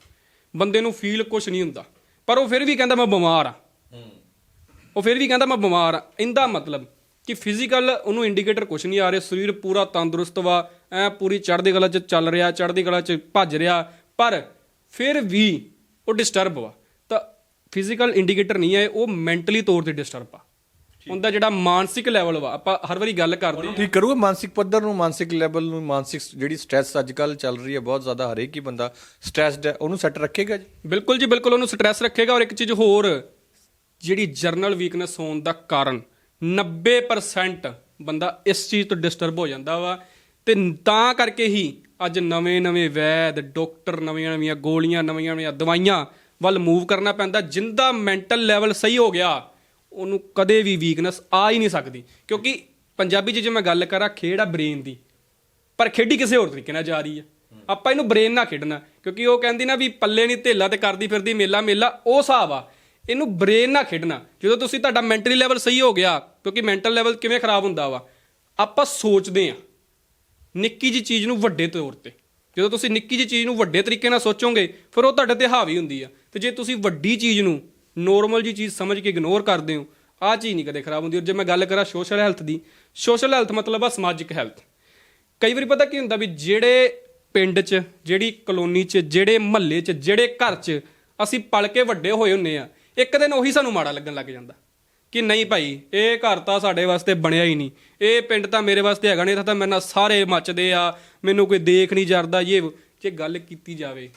ਬੰਦੇ ਨੂੰ ਫੀਲ ਕੁਝ ਨਹੀਂ ਹੁੰਦਾ। ਪਰ ਉਹ ਫਿਰ ਵੀ ਕਹਿੰਦਾ ਮੈਂ ਬਿਮਾਰ ਆ ਉਹ ਫਿਰ ਵੀ ਕਹਿੰਦਾ ਮੈਂ ਬਿਮਾਰ ਆ ਇਹਦਾ ਮਤਲਬ ਕਿ ਫਿਜ਼ੀਕਲ ਉਹਨੂੰ ਇੰਡੀਕੇਟਰ ਕੁਝ ਨਹੀਂ ਆ ਰਿਹਾ। ਸਰੀਰ ਪੂਰਾ ਤੰਦਰੁਸਤ ਵਾ ਐ ਪੂਰੀ ਚੜ੍ਹਦੀ ਕਲਾ 'ਚ ਚੱਲ ਰਿਹਾ ਚੜ੍ਹਦੀ ਕਲਾ 'ਚ ਭੱਜ ਰਿਹਾ। ਪਰ ਫਿਰ ਵੀ ਉਹ ਡਿਸਟਰਬ ਵਾ। ਤਾਂ ਫਿਜ਼ੀਕਲ ਇੰਡੀਕੇਟਰ ਨਹੀਂ ਹੈ ਉਹ ਮੈਂਟਲੀ ਤੌਰ ਤੇ ਡਿਸਟਰਬ ਆ। ਉਹਦਾ ਜਿਹੜਾ ਮਾਨਸਿਕ ਲੈਵਲ ਵਾ ਆਪਾਂ ਹਰ ਵਾਰੀ ਗੱਲ ਕਰਦੇ ਹਾਂ। ਠੀਕ ਕਰੂਗਾ ਮਾਨਸਿਕ ਪੱਧਰ ਨੂੰ ਮਾਨਸਿਕ ਲੈਵਲ ਨੂੰ ਮਾਨਸਿਕ ਜਿਹੜੀ ਸਟ੍ਰੈਸ ਅੱਜ ਕੱਲ ਚੱਲ ਰਹੀ ਹੈ ਬਹੁਤ ਜ਼ਿਆਦਾ ਹਰੇਕ ਹੀ ਬੰਦਾ ਸਟ੍ਰੈਸਡ ਹੈ ਉਹਨੂੰ ਸੈੱਟ ਰੱਖੇਗਾ ਜੀ? ਬਿਲਕੁਲ ਜੀ ਬਿਲਕੁਲ ਉਹਨੂੰ ਸਟ੍ਰੈਸ ਰੱਖੇਗਾ। ਔਰ ਇੱਕ ਚੀਜ਼ ਹੋਰ ਜਿਹੜੀ ਜਰਨਲ ਵੀਕਨੈਸ ਹੋਣ ਦਾ ਕਾਰਨ 90% ਬੰਦਾ ਇਸ ਚੀਜ਼ ਤੋਂ ਡਿਸਟਰਬ ਹੋ ਜਾਂਦਾ ਵਾ। ਤੇ ਤਾਂ ਕਰਕੇ ਹੀ ਅੱਜ ਨਵੇਂ-ਨਵੇਂ ਵੈਦ ਡਾਕਟਰ ਨਵੀਆਂ-ਨਵੀਆਂ ਗੋਲੀਆਂ ਨਵੀਆਂ-ਨਵੀਆਂ ਦਵਾਈਆਂ ਵੱਲ ਮੂਵ ਕਰਨਾ ਪੈਂਦਾ। ਜਿੰਦਾ ਮੈਂਟਲ ਲੈਵਲ ਸਹੀ ਹੋ ਗਿਆ ਉਹਨੂੰ ਕਦੇ ਵੀ ਵੀਕਨੈਸ ਆ ਹੀ ਨਹੀਂ ਸਕਦੀ। ਕਿਉਂਕਿ ਪੰਜਾਬੀ 'ਚ ਜੇ ਮੈਂ ਗੱਲ ਕਰਾਂ, ਖੇਡ ਆ ਬ੍ਰੇਨ ਦੀ। ਪਰ ਖੇਡੀ ਕਿਸੇ ਹੋਰ ਤਰੀਕੇ ਨਾਲ ਜਾ ਰਹੀ ਹੈ ਆਪਾਂ ਇਹਨੂੰ ਬ੍ਰੇਨ ਨਾਲ ਖੇਡਣਾ। ਕਿਉਂਕਿ ਉਹ ਕਹਿੰਦੀ ਨਾ ਵੀ ਪੱਲੇ ਨਹੀਂ ਧੇਲਾ ਤੇ ਕਰਦੀ ਫਿਰਦੀ, ਮੇਲਾ ਮੇਲਾ, ਉਹ ਹਿਸਾਬ ਆ। ਇਹਨੂੰ ਬ੍ਰੇਨ ਨਾਲ ਖੇਡਣਾ। ਜਦੋਂ ਤੁਸੀਂ ਤੁਹਾਡਾ ਮੈਂਟਲੀ ਲੈਵਲ ਸਹੀ ਹੋ ਗਿਆ, ਕਿਉਂਕਿ ਮੈਂਟਲ ਲੈਵਲ ਕਿਵੇਂ ਖਰਾਬ ਹੁੰਦਾ ਵਾ, ਆਪਾਂ ਸੋਚਦੇ ਆ। ਨਿੱਕੀ ਜੀ ਚੀਜ਼ ਨੂੰ ਵੱਡੇ ਤੌਰ ਤੇ। ਜਦੋਂ ਤੁਸੀਂ ਨਿੱਕੀ ਜੀ ਚੀਜ਼ ਨੂੰ ਵੱਡੇ ਤਰੀਕੇ ਨਾਲ ਸੋਚੋਗੇ, ਫਿਰ ਉਹ ਤੁਹਾਡੇ ਤੇ ਹਾਵੀ ਹੁੰਦੀ ਆ। ਤੇ ਜੇ ਤੁਸੀਂ ਵੱਡੀ ਚੀਜ਼ ਨੂੰ ਨੋਰਮਲ ਜੀ ਚੀਜ਼ ਸਮਝ ਕੇ ਇਗਨੋਰ ਕਰਦੇ ਹੋ, ਆਹ ਚੀਜ਼ ਨਹੀਂ ਕਦੇ ਖਰਾਬ ਹੁੰਦੀ। ਔਰ ਜੇ ਮੈਂ ਗੱਲ ਕਰਾਂ ਸੋਸ਼ਲ ਹੈਲਥ ਦੀ ਸੋਸ਼ਲ ਹੈਲਥ ਮਤਲਬ ਆ ਸਮਾਜਿਕ ਹੈਲਥ ਕਈ ਵਾਰੀ ਪਤਾ ਕੀ ਹੁੰਦਾ ਵੀ ਜਿਹੜੇ ਪਿੰਡ 'ਚ, ਜਿਹੜੀ ਕਲੋਨੀ 'ਚ, ਜਿਹੜੇ ਮਹੱਲੇ 'ਚ, ਜਿਹੜੇ ਘਰ 'ਚ ਅਸੀਂ ਪਲ ਕੇ ਵੱਡੇ ਹੋਏ ਹੁੰਨੇ ਆ, ਇੱਕ ਦਿਨ ਉਹੀ ਸਾਨੂੰ ਮਾੜਾ ਲੱਗਣ ਲੱਗ ਜਾਂਦਾ ਕਿ ਨਹੀਂ ਭਾਈ, ਇਹ ਘਰ ਤਾਂ ਸਾਡੇ ਵਾਸਤੇ ਬਣਿਆ ਹੀ ਨਹੀਂ। ਇਹ ਪਿੰਡ ਤਾਂ ਮੇਰੇ ਵਾਸਤੇ ਹੈਗਾ ਨਹੀਂ ਤਾਂ ਮੇਰੇ ਨਾਲ ਸਾਰੇ ਮੱਚਦੇ ਆ, ਮੈਨੂੰ ਕੋਈ ਦੇਖ ਨਹੀਂ ਜਰਦਾ ਇਹ ਜੇ ਗੱਲ ਕੀਤੀ ਜਾਵੇ,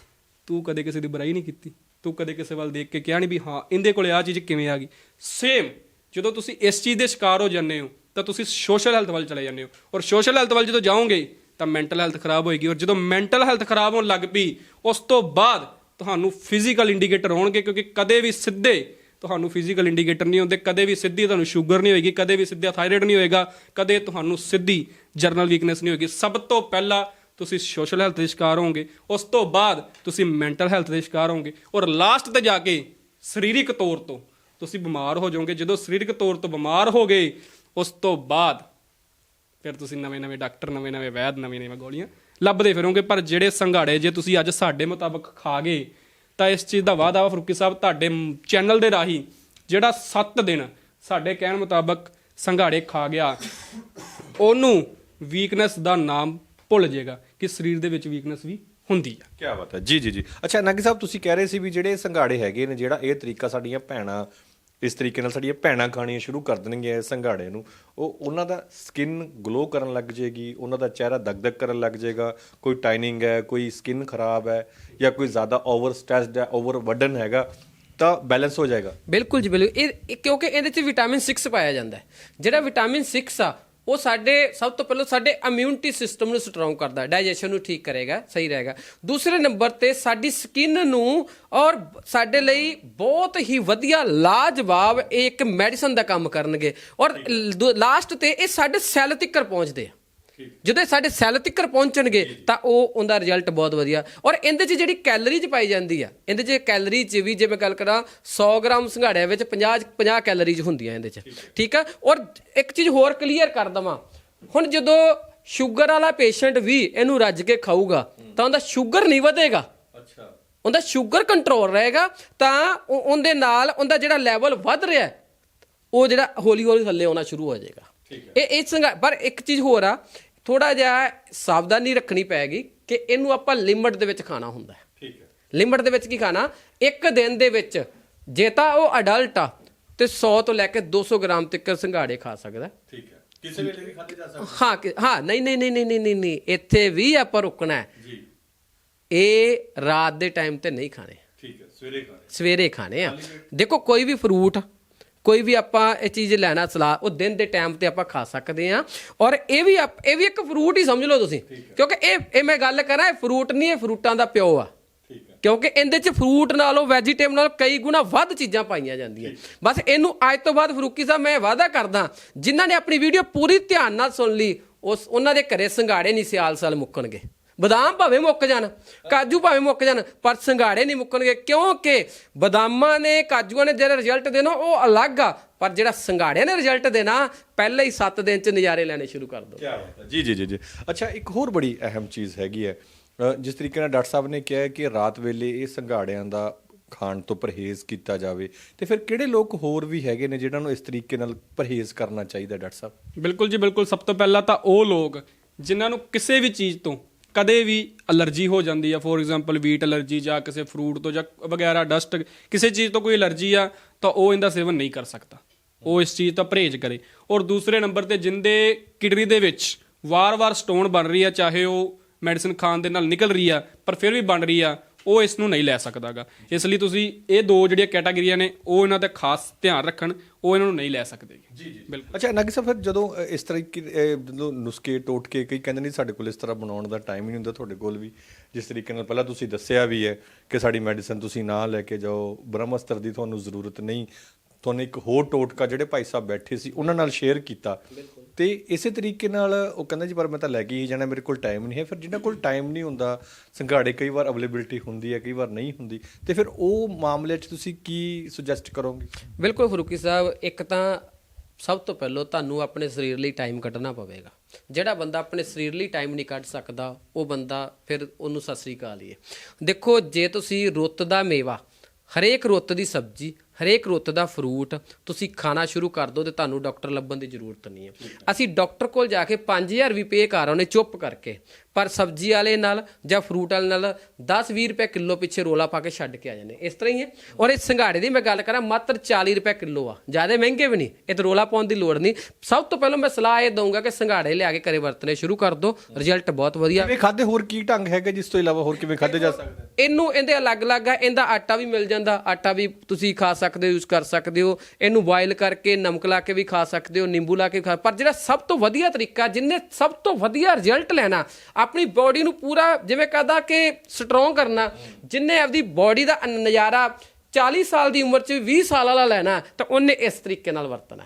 ਤੂੰ ਕਦੇ ਕਿਸੇ ਦੀ ਬੁਰਾਈ ਨਹੀਂ ਕੀਤੀ? ਤੂੰ ਕਦੇ ਕਿਸੇ ਵੱਲ ਦੇਖ ਕੇ ਕਿਹਾ ਨਹੀਂ ਵੀ ਹਾਂ, ਇਹਦੇ ਕੋਲੇ ਆ ਚੀਜ਼ ਕਿਵੇਂ ਆ ਗਈ? ਸੇਮ ਜਦੋਂ ਤੁਸੀਂ ਇਸ ਚੀਜ਼ ਦੇ ਸ਼ਿਕਾਰ ਹੋ ਜਾਂਦੇ ਹੋ, ਤਾਂ ਤੁਸੀਂ ਸੋਸ਼ਲ ਹੈਲਥ ਵੱਲ ਚਲੇ ਜਾਂਦੇ ਹੋ। ਔਰ ਸੋਸ਼ਲ ਹੈਲਥ ਵੱਲ ਜਦੋਂ ਜਾਓਗੇ, ਤਾਂ ਮੈਂਟਲ ਹੈਲਥ ਖਰਾਬ ਹੋਏਗੀ। ਔਰ ਜਦੋਂ ਮੈਂਟਲ ਹੈਲਥ ਖਰਾਬ ਹੋਣ ਲੱਗ ਪਈ, ਉਸ ਤੋਂ ਬਾਅਦ ਤੁਹਾਨੂੰ ਫਿਜ਼ੀਕਲ ਇੰਡੀਕੇਟਰ ਹੋਣਗੇ, ਕਿਉਂਕਿ ਕਦੇ ਵੀ ਸਿੱਧੇ ਤੁਹਾਨੂੰ ਫਿਜ਼ੀਕਲ ਇੰਡੀਕੇਟਰ ਨਹੀਂ ਹੁੰਦੇ, ਕਦੇ ਵੀ ਸਿੱਧੀ ਤੁਹਾਨੂੰ ਸ਼ੂਗਰ ਨਹੀਂ ਹੋਏਗੀ, ਕਦੇ ਵੀ ਸਿੱਧਾ ਥਾਇਰਾਇਡ ਨਹੀਂ ਹੋਏਗਾ, ਕਦੇ ਤੁਹਾਨੂੰ ਸਿੱਧੀ ਜਰਨਲ ਵੀਕਨੈਸ ਨਹੀਂ ਹੋਏਗੀ। ਸਭ ਤੋਂ ਪਹਿਲਾਂ ਤੁਸੀਂ ਸੋਸ਼ਲ ਹੈਲਥ ਦੇ ਸ਼ਿਕਾਰ ਹੋਵੋਗੇ, ਉਸ ਤੋਂ ਬਾਅਦ ਤੁਸੀਂ ਮੈਂਟਲ ਹੈਲਥ ਦੇ ਸ਼ਿਕਾਰ ਹੋਵੋਗੇ ਔਰ ਲਾਸਟ ਤੇ ਜਾ ਕੇ ਸਰੀਰਕ ਤੌਰ ਤੋਂ ਤੁਸੀਂ ਬਿਮਾਰ ਹੋ ਜਾਓਗੇ, ਜਦੋਂ ਸਰੀਰਕ ਤੌਰ ਤੋਂ ਬਿਮਾਰ ਹੋ ਗਏ, ਉਸ ਤੋਂ ਬਾਅਦ ਫਿਰ ਤੁਸੀਂ ਨਵੇਂ-ਨਵੇਂ ਡਾਕਟਰ ਨਵੇਂ-ਨਵੇਂ ਵੈਦ, ਨਵੇਂ ਨਵੇਂ ਗੋਲੀਆਂ ਲੱਭਦੇ ਫਿਰੋਗੇ, ਪਰ ਜਿਹੜੇ ਸੰਘਾੜੇ ਜੇ ਤੁਸੀਂ ਅੱਜ ਸਾਡੇ ਮੁਤਾਬਕ ਖਾ ਗਏ, ਤਾਂ ਇਸ ਚੀਜ਼ ਦਾ ਵਾਅਦਾ ਵਾ ਫਰੂਕੀ ਸਾਹਿਬ ਤੁਹਾਡੇ ਚੈਨਲ ਦੇ ਰਾਹੀਂ, ਜਿਹੜਾ 7 ਦਿਨ ਸਾਡੇ ਕਹਿਣ ਮੁਤਾਬਕ ਸੰਘਾੜੇ ਖਾ ਗਿਆ, ਉਹਨੂੰ ਵੀਕਨੈਸ ਦਾ ਨਾਮ ਭੁੱਲ ਜਾਏਗਾ ਕਿ ਸਰੀਰ ਦੇ ਵਿੱਚ ਵੀਕਨੈਸ ਵੀ ਹੁੰਦੀ ਆ। ਕੀ ਬਾਤ ਹੈ। ਜੀ ਜੀ ਜੀ। ਅੱਛਾ ਨਾਗੀ ਸਾਹਿਬ ਤੁਸੀਂ ਕਹਿ ਰਹੇ ਸੀ ਵੀ ਜਿਹੜੇ ਸੰਘਾੜੇ ਹੈਗੇ ਨੇ ਜਿਹੜਾ ਇਹ ਤਰੀਕਾ ਸਾਡੀਆਂ ਭੈਣਾਂ ਇਸ ਤਰੀਕੇ ਨਾਲ ਸਾਡੀਆਂ ਭੈਣਾਂ ਖਾਣੀਆਂ ਸ਼ੁਰੂ ਕਰ ਦੇਣਗੀਆਂ ਇਸ ਸੰਘਾੜੇ ਨੂੰ ਉਹ ਉਹਨਾਂ ਦਾ ਸਕਿਨ ਗਲੋ ਕਰਨ ਲੱਗ ਜਾਏਗੀ ਉਹਨਾਂ ਦਾ ਚਿਹਰਾ ਦਗਦਗ ਕਰਨ ਲੱਗ ਜਾਏਗਾ ਕੋਈ ਟਾਈਨਿੰਗ ਹੈ ਕੋਈ ਸਕਿਨ ਖਰਾਬ ਹੈ ਜਾਂ ਕੋਈ ਜ਼ਿਆਦਾ ਓਵਰ ਸਟ੍ਰੈਸਡ ਹੈ ਓਵਰ ਵਰਡਨ ਹੈਗਾ ਤਾਂ ਬੈਲੈਂਸ ਹੋ ਜਾਏਗਾ। ਬਿਲਕੁਲ ਜੀ ਬਿਲਕੁਲ। ਇਹ ਕਿਉਂਕਿ ਇਹਦੇ ਚ ਵਿਟਾਮਿਨ 6 ਪਾਇਆ ਜਾਂਦਾ ਹੈ। ਜਿਹੜਾ ਵਿਟਾਮਿਨ 6 ਆ ਉਹ ਸਾਡੇ, ਸਭ ਤੋਂ ਪਹਿਲਾਂ ਸਾਡੇ ਇਮਿਊਨਿਟੀ ਸਿਸਟਮ ਨੂੰ ਸਟਰੋਂਗ ਕਰਦਾ ਡਾਈਜੈਸ਼ਨ ਨੂੰ ਠੀਕ ਕਰੇਗਾ, ਸਹੀ ਰਹੇਗਾ। ਦੂਸਰੇ ਨੰਬਰ ਤੇ ਸਾਡੀ ਸਕਿਨ ਨੂੰ ਔਰ ਸਾਡੇ ਲਈ ਬਹੁਤ ਹੀ ਵਧੀਆ ਲਾਜਵਾਬ ਇਹ ਇੱਕ ਮੈਡੀਸਨ ਦਾ ਕੰਮ ਕਰਨਗੇ। ਔਰ ਲਾਸਟ ਤੇ ਇਹ ਸਾਡੇ ਸੈੱਲ ਤੱਕ ਪਹੁੰਚਦੇ ਆ। ਜਦੋਂ ਸਾਡੇ ਸੈੱਲ ਤੱਕ ਪਹੁੰਚਣਗੇ ਤਾਂ ਉਹ ਉਹਦਾ ਰਿਜ਼ਲਟ ਬਹੁਤ ਵਧੀਆ। ਔਰ ਇਹਦੇ 'ਚ ਜਿਹੜੀ ਕੈਲਰੀਜ਼ ਪਾਈ ਜਾਂਦੀ ਆ ਇਹਦੇ 'ਚ ਕੈਲਰੀ 'ਚ ਵੀ ਜੇ ਮੈਂ ਗੱਲ ਕਰਾਂ 100 ਗ੍ਰਾਮ ਸੰਘਾੜਿਆਂ ਵਿੱਚ 50 50 ਕੈਲਰੀਜ਼ ਹੁੰਦੀਆਂ ਇਹਦੇ 'ਚ। ਠੀਕ ਆ? ਔਰ ਇੱਕ ਚੀਜ਼ ਹੋਰ ਕਲੀਅਰ ਕਰ ਦਵਾਂ। ਹੁਣ ਜਦੋਂ ਸ਼ੂਗਰ ਵਾਲਾ ਪੇਸ਼ੈਂਟ ਵੀ ਇਹਨੂੰ ਰੱਜ ਕੇ ਖਾਊਗਾ ਤਾਂ ਉਹਦਾ ਸ਼ੂਗਰ ਨਹੀਂ ਵਧੇਗਾ। ਅੱਛਾ। ਉਹਦਾ ਸ਼ੂਗਰ ਕੰਟਰੋਲ ਰਹੇਗਾ ਤਾਂ ਉਹ- ਉਹਦੇ ਨਾਲ ਉਹਦਾ ਜਿਹੜਾ ਲੈਵਲ ਵੱਧ ਰਿਹਾ ਉਹ ਜਿਹੜਾ ਹੌਲੀ ਹੌਲੀ ਥੱਲੇ ਆਉਣਾ ਸ਼ੁਰੂ ਹੋ ਜਾਏਗਾ। ਇਹ ਇਹ ਸੰਘਾ ਪਰ ਇੱਕ ਚੀਜ਼ ਹੋਰ ਆ ਥੋੜਾ ਜਿਹਾ ਸਾਵਧਾਨੀ ਰੱਖਣੀ ਪੈਗੀ ਕਿ ਇਹਨੂੰ ਆਪਾਂ ਲਿਮਟ ਦੇ ਵਿੱਚ ਖਾਣਾ ਹੁੰਦਾ ਹੈ। ਠੀਕ ਹੈ। ਲਿਮਟ ਦੇ ਵਿੱਚ ਕੀ ਖਾਣਾ? ਇੱਕ ਦਿਨ ਦੇ ਵਿੱਚ ਜੇ ਤਾਂ ਉਹ ਅਡਲਟ ਆ ਤੇ 100 ਤੋਂ ਲੈ ਕੇ 200 ਗ੍ਰਾਮ ਤੱਕ ਸੰਘਾੜੇ ਖਾ ਸਕਦਾ। ਠੀਕ ਹੈ। ਕਿਸੇ ਵੇਲੇ ਵੀ ਖਾਦੇ ਜਾ ਸਕਦੇ ਹਾਂ। ਹਾਂ ਨਹੀਂ ਨਹੀਂ ਨਹੀਂ ਨਹੀਂ ਨਹੀਂ ਨਹੀਂ ਨਹੀਂ ਇੱਥੇ ਵੀ ਆਪਾਂ ਰੁਕਣਾ ਹੈ। ਜੀ। ਇਹ ਰਾਤ ਦੇ ਟਾਈਮ ਤੇ ਨਹੀਂ ਖਾਣੇ। ਠੀਕ ਹੈ ਸਵੇਰੇ ਖਾਣੇ। ਸਵੇਰੇ ਖਾਣੇ ਆ। ਦੇਖੋ ਕੋਈ ਵੀ ਫਰੂਟ ਕੋਈ ਵੀ ਆਪਾਂ ਇਹ ਚੀਜ਼ ਲੈਣਾ ਸਲਾਹ ਉਹ ਦਿਨ ਦੇ ਟਾਈਮ ਤੇ ਆਪਾਂ ਖਾ ਸਕਦੇ ਆ ਔਰ ਇਹ ਵੀ ਇਹ ਵੀ ਇੱਕ ਫਰੂਟ ਹੀ ਸਮਝ ਲਓ ਤੁਸੀਂ। ਕਿਉਂਕਿ ਇਹ ਇਹ ਮੈਂ ਗੱਲ ਕਰਾਂ ਇਹ ਫਰੂਟ ਨਹੀਂ ਇਹ ਫਰੂਟਾਂ ਦਾ ਪਿਓ ਆ। ਕਿਉਂਕਿ ਇਹਦੇ ਚ ਫਰੂਟ ਨਾਲੋਂ ਵੈਜੀਟੇਬਲ ਨਾਲ ਕਈ ਗੁਣਾ ਵੱਧ ਚੀਜ਼ਾਂ ਪਾਈਆਂ ਜਾਂਦੀਆਂ। ਬਸ ਇਹਨੂੰ ਅੱਜ ਤੋਂ ਬਾਅਦ ਫਰੂਕੀ ਸਾਹਿਬ ਮੈਂ ਵਾਅਦਾ ਕਰਦਾ ਜਿਨ੍ਹਾਂ ਨੇ ਆਪਣੀ ਵੀਡੀਓ ਪੂਰੀ ਧਿਆਨ ਨਾਲ ਸੁਣ ਲਈ ਉਸ ਉਹਨਾਂ ਦੇ ਘਰੇ ਸੰਘਾੜੇ ਨਹੀਂ ਸਿਆਲ ਸਾਲ ਮੁੱਕਣਗੇ। ਬਦਾਮ ਭਾਵੇਂ ਮੁੱਕ ਜਾਣ ਕਾਜੂ ਭਾਵੇਂ ਮੁੱਕ ਜਾਣ ਪਰ ਸੰਘਾੜੇ ਨਹੀਂ ਮੁੱਕਣਗੇ। ਕਿਉਂਕਿ ਬਦਾਮਾਂ ਨੇ ਕਾਜੂਆਂ ਨੇ ਜਿਹੜਾ ਰਿਜ਼ਲਟ ਦੇਣਾ ਉਹ ਅਲੱਗ ਆ। ਪਰ ਜਿਹੜਾ ਸੰਘਾੜਿਆਂ ਨੇ ਰਿਜ਼ਲਟ ਦੇਣਾ ਪਹਿਲੇ ਹੀ 7 ਦਿਨ ਚ ਨਜ਼ਾਰੇ ਲੈਣੇ ਸ਼ੁਰੂ ਕਰ ਦੋ। ਜੀ ਜੀ ਜੀ ਜੀ। ਅੱਛਾ ਇੱਕ ਹੋਰ ਬੜੀ ਅਹਿਮ ਚੀਜ਼ ਹੈਗੀ ਹੈ। ਜਿਸ ਤਰੀਕੇ ਨਾਲ ਡਾਕਟਰ ਸਾਹਿਬ ਨੇ ਕਿਹਾ ਕਿ ਰਾਤ ਵੇਲੇ ਇਹ ਸੰਘਾੜਿਆਂ ਦਾ ਖਾਣ ਤੋਂ ਪਰਹੇਜ਼ ਕੀਤਾ ਜਾਵੇ। ਤੇ ਫਿਰ ਕਿਹੜੇ ਲੋਕ ਹੋਰ ਵੀ ਹੈਗੇ ਨੇ ਜਿਨ੍ਹਾਂ ਨੂੰ ਇਸ ਤਰੀਕੇ ਨਾਲ ਪਰਹੇਜ਼ ਕਰਨਾ ਚਾਹੀਦਾ ਡਾਕਟਰ ਸਾਹਿਬ? ਬਿਲਕੁਲ ਜੀ ਬਿਲਕੁਲ। ਸਭ ਤੋਂ ਪਹਿਲਾਂ ਤਾਂ ਉਹ ਲੋਕ ਜਿਨ੍ਹਾਂ ਨੂੰ ਕਿਸੇ ਵੀ ਚੀਜ਼ ਤੋਂ ਕਦੇ ਵੀ ਅਲਰਜੀ ਹੋ ਜਾਂਦੀ ਆ ਫੋਰ ਐਗਜ਼ਾਮਪਲ ਵੀਟ ਅਲਰਜੀ ਜਾਂ ਕਿਸੇ ਫਰੂਟ ਤੋਂ ਜਾਂ ਵਗੈਰਾ ਡਸਟ ਕਿਸੇ ਚੀਜ਼ ਤੋਂ ਕੋਈ ਅਲਰਜੀ ਆ, ਤਾਂ ਉਹ ਇਹਦਾ ਸੇਵਨ ਨਹੀਂ ਕਰ ਸਕਦਾ। ਉਹ ਇਸ ਚੀਜ਼ ਤੋਂ ਪਰਹੇਜ਼ ਕਰੇ। ਔਰ ਦੂਸਰੇ ਨੰਬਰ ਤੇ ਜਿੰਦੇ ਕਿਡਨੀ ਦੇ ਵਿੱਚ ਵਾਰ-ਵਾਰ ਸਟੋਨ ਬਣ ਰਹੀ ਆ, ਚਾਹੇ ਉਹ ਮੈਡੀਸਿਨ ਖਾਣ ਦੇ ਨਾਲ ਨਿਕਲ ਰਹੀ ਆ, ਪਰ ਫਿਰ ਵੀ ਬਣ ਰਹੀ ਆ ਉਹ ਇਸ ਨੂੰ ਨਹੀਂ ਲੈ ਸਕਦਾਗਾ। ਇਸ ਲਈ ਤੁਸੀਂ ਇਹ ਦੋ ਜਿਹੜੀਆਂ ਕੈਟਾਗਰੀਆਂ ਨੇ ਉਹ ਇਹਨਾਂ ਤੇ ਖਾਸ ਧਿਆਨ ਰੱਖਣ ਉਹ ਇਹਨਾਂ ਨੂੰ ਨਹੀਂ ਲੈ ਸਕਦੇ। ਜੀ ਜੀ। ਬਿਲਕੁਲ। ਅੱਛਾ ਨਗੀ ਸਾਹਿਬ ਫਿਰ ਜਦੋਂ ਇਸ ਤਰੀਕੇ ਅ, ਜਦੋਂ ਨੁਸਖੇ ਟੋਟ ਕੇ ਕਈ ਕਹਿੰਦੇ ਨਹੀਂ ਸਾਡੇ ਕੋਲ ਇਸ ਤਰ੍ਹਾਂ ਬਣਾਉਣ ਦਾ ਟਾਈਮ ਹੀ ਨਹੀਂ ਹੁੰਦਾ ਤੁਹਾਡੇ ਕੋਲ ਵੀ। ਜਿਸ ਤਰੀਕੇ ਨਾਲ ਪਹਿਲਾਂ ਤੁਸੀਂ ਦੱਸਿਆ ਵੀ ਹੈ ਕਿ ਸਾਡੀ ਮੈਡੀਸਨ ਤੁਸੀਂ ਨਾ ਲੈ ਕੇ ਜਾਓ ਬ੍ਰਹਮਸਤਰ ਦੀ ਤੁਹਾਨੂੰ ਜ਼ਰੂਰਤ ਨਹੀਂ। ਤੁਹਾਨੂੰ ਇੱਕ ਹੋਰ ਟੋਟਕਾ ਜਿਹੜੇ ਭਾਈ ਸਾਹਿਬ ਬੈਠੇ ਸੀ ਉਹਨਾਂ ਨਾਲ ਸ਼ੇਅਰ ਕੀਤਾ। ਤੇ ਇਸੇ ਤਰੀਕੇ ਨਾਲ ਉਹ ਕਹਿੰਦਾ ਜੀ ਪਰ ਮੈਂ ਤਾਂ ਲੈ ਕੇ ਹੀ ਜਾਣਾ ਮੇਰੇ ਕੋਲ ਟਾਈਮ ਨਹੀਂ ਹੈ। ਫਿਰ ਜਿਨ੍ਹਾਂ ਕੋਲ ਟਾਈਮ ਨਹੀਂ ਹੁੰਦਾ ਸੰਘਾੜੇ ਕਈ ਵਾਰ ਅਵੇਲੇਬਿਲਿਟੀ ਹੁੰਦੀ ਹੈ ਕਈ ਵਾਰ ਨਹੀਂ ਹੁੰਦੀ। ਤੇ ਫਿਰ ਉਹ ਮਾਮਲੇ 'ਚ ਤੁਸੀਂ ਕੀ ਸੁਜੈਸਟ ਕਰੋਗੇ? ਬਿਲਕੁਲ ਫਰੂਕੀ ਸਾਹਿਬ ਇੱਕ ਤਾਂ ਸਭ ਤੋਂ ਪਹਿਲਾਂ ਤੁਹਾਨੂੰ ਆਪਣੇ ਸਰੀਰ ਲਈ ਟਾਈਮ ਕੱਢਣਾ ਪਵੇਗਾ। ਜਿਹੜਾ ਬੰਦਾ ਆਪਣੇ ਸਰੀਰ ਲਈ ਟਾਈਮ ਨਹੀਂ ਕੱਢ ਸਕਦਾ ਉਹ ਬੰਦਾ ਫਿਰ ਉਹਨੂੰ ਸਤਿ ਸ੍ਰੀ ਅਕਾਲ ਹੀ ਹੈ। ਦੇਖੋ ਜੇ ਤੁਸੀਂ ਰੁੱਤ ਦਾ ਮੇਵਾ ਹਰੇਕ ਰੁੱਤ ਦੀ ਸਬਜ਼ੀ ਹਰੇਕ ਰੁੱਤ ਦਾ ਫਰੂਟ ਤੁਸੀਂ ਖਾਣਾ ਸ਼ੁਰੂ ਕਰ ਦੋ ਤੇ ਤੁਹਾਨੂੰ ਡਾਕਟਰ ਲੱਭਣ ਦੀ ਜ਼ਰੂਰਤ ਨਹੀਂ ਹੈ। ਅਸੀਂ ਡਾਕਟਰ ਕੋਲ ਜਾ ਕੇ 5000 ਵੀ ਪੇ ਕਰ ਆਉਨੇ ਚੁੱਪ ਕਰਕੇ। ਪਰ ਸਬਜ਼ੀ ਵਾਲੇ ਨਾਲ ਜਾਂ ਫਰੂਟ ਵਾਲੇ ਨਾਲ 10-20 ਰੁਪਏ ਕਿਲੋ ਪਿੱਛੇ ਰੋਲਾ ਪਾ ਕੇ ਛੱਡ ਕੇ ਆ ਜਾਂਦੇ। ਇਸ ਤਰ੍ਹਾਂ ਹੀ ਹੈ। ਔਰ ਇਹ ਸੰਘਾੜੇ ਦੀ ਮੈਂ ਗੱਲ ਕਰਾਂ ਮਾਤਰ 40 ਰੁਪਏ ਕਿਲੋ ਆ। ਜ਼ਿਆਦਾ ਮਹਿੰਗੇ ਵੀ ਨਹੀਂ। ਇਹ ਤੇ ਰੋਲਾ ਪਾਉਣ ਦੀ ਲੋੜ ਨਹੀਂ। ਸਭ ਤੋਂ ਪਹਿਲਾਂ ਮੈਂ ਸਲਾਹ ਇਹ ਦਊਂਗਾ ਕਿ ਸੰਘਾੜੇ ਲਿਆ ਕੇ ਘਰੇ ਵਰਤਨੇ ਸ਼ੁਰੂ ਕਰ ਦਿਓ ਰਿਜ਼ਲਟ ਬਹੁਤ ਵਧੀਆ। ਕਿਵੇਂ ਖਾਦੇ ਹੋਰ ਕੀ ਢੰਗ ਹੈਗਾ ਜਿਸ ਤੋਂ ਇਲਾਵਾ ਹੋਰ ਕਿਵੇਂ ਖਾਦੇ ਜਾ ਸਕਦਾ? ਇਹਨੂੰ ਇਹਦੇ ਅਲੱਗ-ਅਲੱਗ ਆ। ਇਹਦਾ ਆਟਾ ਵੀ ਮਿਲ ਜਾਂਦਾ। ਆਟਾ ਵੀ ਤੁਸੀਂ ਖਾ ਸਕਦੇ ਹੋ ਯੂਜ਼ ਕਰ ਸਕਦੇ ਹੋ। ਇਹਨੂੰ ਬੋਇਲ ਕਰਕੇ ਨਮਕ ਲਾ ਕੇ ਵੀ ਖਾ ਸਕਦੇ ਹੋ ਨਿੰਬੂ ਲਾ ਕੇ ਖਾ ਪਰ ਜਿਹੜਾ ਸਭ ਤੋਂ ਵਧੀਆ ਤਰੀਕਾ ਜਿੰਨੇ ਸਭ ਤੋਂ ਵਧੀਆ ਰਿਜ਼ਲਟ ਲੈਣਾ ਆਪਣੀ ਬਾਡੀ ਨੂੰ ਪੂਰਾ ਜਿਵੇਂ ਕਹਦਾ ਕਿ ਸਟਰੋਂਗ ਕਰਨਾ ਜਿੰਨੇ ਆਪਦੀ ਬਾਡੀ ਦਾ ਨਜ਼ਾਰਾ 40 ਸਾਲ ਦੀ ਉਮਰ 'ਚ 20 ਸਾਲ ਵਾਲਾ ਲੈਣਾ ਤਾਂ ਉਹਨੇ ਇਸ ਤਰੀਕੇ ਨਾਲ ਵਰਤਣਾ।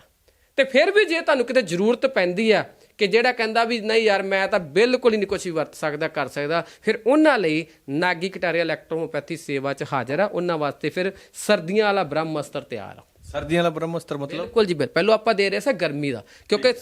ਤੇ ਫਿਰ ਵੀ ਜੇ ਤੁਹਾਨੂੰ ਕਿਤੇ ਜ਼ਰੂਰਤ ਪੈਂਦੀ ਆ ਕਿ ਜਿਹੜਾ ਕਹਿੰਦਾ ਵੀ ਨਹੀਂ ਯਾਰ ਮੈਂ ਤਾਂ ਬਿਲਕੁਲ ਹੀ ਨਹੀਂ ਕੁਝ ਵੀ ਵਰਤ ਸਕਦਾ ਕਰ ਸਕਦਾ ਫਿਰ ਉਹਨਾਂ ਲਈ ਨਾਗੀ ਕਟਾਰੀਆ ਇਲੈਕਟ੍ਰੋਮੋਪੈਥੀ ਸੇਵਾ 'ਚ ਹਾਜ਼ਰ ਆ। ਉਹਨਾਂ ਵਾਸਤੇ ਫਿਰ ਸਰਦੀਆਂ ਵਾਲਾ ਬ੍ਰਹਮਸਤਰ ਤਿਆਰ ਆ। ਸਰਦੀਆਂ ਵਾਲਾ ਬ੍ਰਹਮਸਤਰ ਮਤਲਬ? ਬਿਲਕੁਲ ਜੀ ਪਹਿਲਾਂ ਆਪਾਂ ਦੇ ਰਹੇ ਸੀ ਗਰਮੀ ਦਾ ਕਿਉਂਕਿ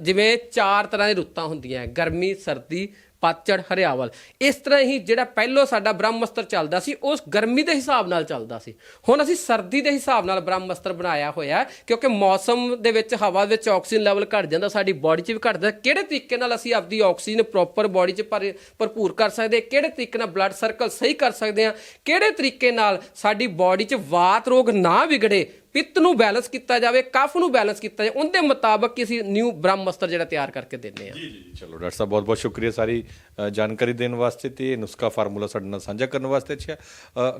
ਜਿਵੇਂ ਚਾਰ ਤਰ੍ਹਾਂ ਦੀ ਰੁੱਤਾਂ ਹੁੰਦੀਆਂ ਗਰਮੀ ਸਰਦੀ ਪਤਝੜ ਹਰਿਆਵਲ। ਇਸ ਤਰ੍ਹਾਂ ਹੀ ਜਿਹੜਾ ਪਹਿਲਾਂ ਸਾਡਾ ਬ੍ਰਹਮਸਤਰ ਚੱਲਦਾ ਸੀ, ਉਸ ਗਰਮੀ ਦੇ ਹਿਸਾਬ ਨਾਲ ਚੱਲਦਾ ਸੀ। ਹੁਣ ਅਸੀਂ ਸਰਦੀ ਦੇ ਹਿਸਾਬ ਨਾਲ ਬ੍ਰਹਮਸਤਰ ਬਣਾਇਆ ਹੋਇਆ ਕਿਉਂਕਿ ਮੌਸਮ ਦੇ ਵਿੱਚ, ਹਵਾ ਵਿੱਚ ਆਕਸੀਜਨ ਲੈਵਲ ਘਟ ਜਾਂਦਾ, ਸਾਡੀ ਬਾਡੀ 'ਚ ਵੀ ਘਟਦਾ ਕਿਹੜੇ ਤਰੀਕੇ ਨਾਲ ਅਸੀਂ ਆਪਦੀ ਆਕਸੀਜਨ ਪ੍ਰੋਪਰ ਬਾਡੀ 'ਚ ਭਰ- ਭਰਪੂਰ ਕਰ ਸਕਦੇ ਕਿਹੜੇ ਤਰੀਕੇ ਨਾਲ ਬਲੱਡ ਸਰਕਲ ਸਹੀ ਕਰ ਸਕਦੇ ਹਾਂ? ਕਿਹੜੇ ਤਰੀਕੇ ਨਾਲ ਸਾਡੀ ਬਾਡੀ 'ਚ ਵਾਤ ਰੋਗ ਨਾ ਵਿਗੜੇ? ਪਿੱਤ ਨੂੰ ਬੈਲੈਂਸ ਕੀਤਾ ਜਾਵੇ ਕਫ ਨੂੰ ਬੈਲੈਂਸ ਕੀਤਾ ਜਾਵੇ ਉਹਦੇ ਮੁਤਾਬਕ ਹੀ ਅਸੀਂ ਨਿਊ ਬ੍ਰਹਮਸਤਰ ਜਿਹੜਾ ਤਿਆਰ ਕਰਕੇ ਦਿੰਦੇ ਹਾਂ। ਜੀ ਜੀ ਚਲੋ ਡਾਕਟਰ ਸਾਹਿਬ ਬਹੁਤ ਬਹੁਤ ਸ਼ੁਕਰੀਆ ਸਾਰੀ ਜਾਣਕਾਰੀ ਦੇਣ ਵਾਸਤੇ ਤੇ ਨੁਸਖਾ ਫਾਰਮੂਲਾ ਸਾਡੇ ਨਾਲ ਸਾਂਝਾ ਕਰਨ ਵਾਸਤੇ ਅੱਛਾ।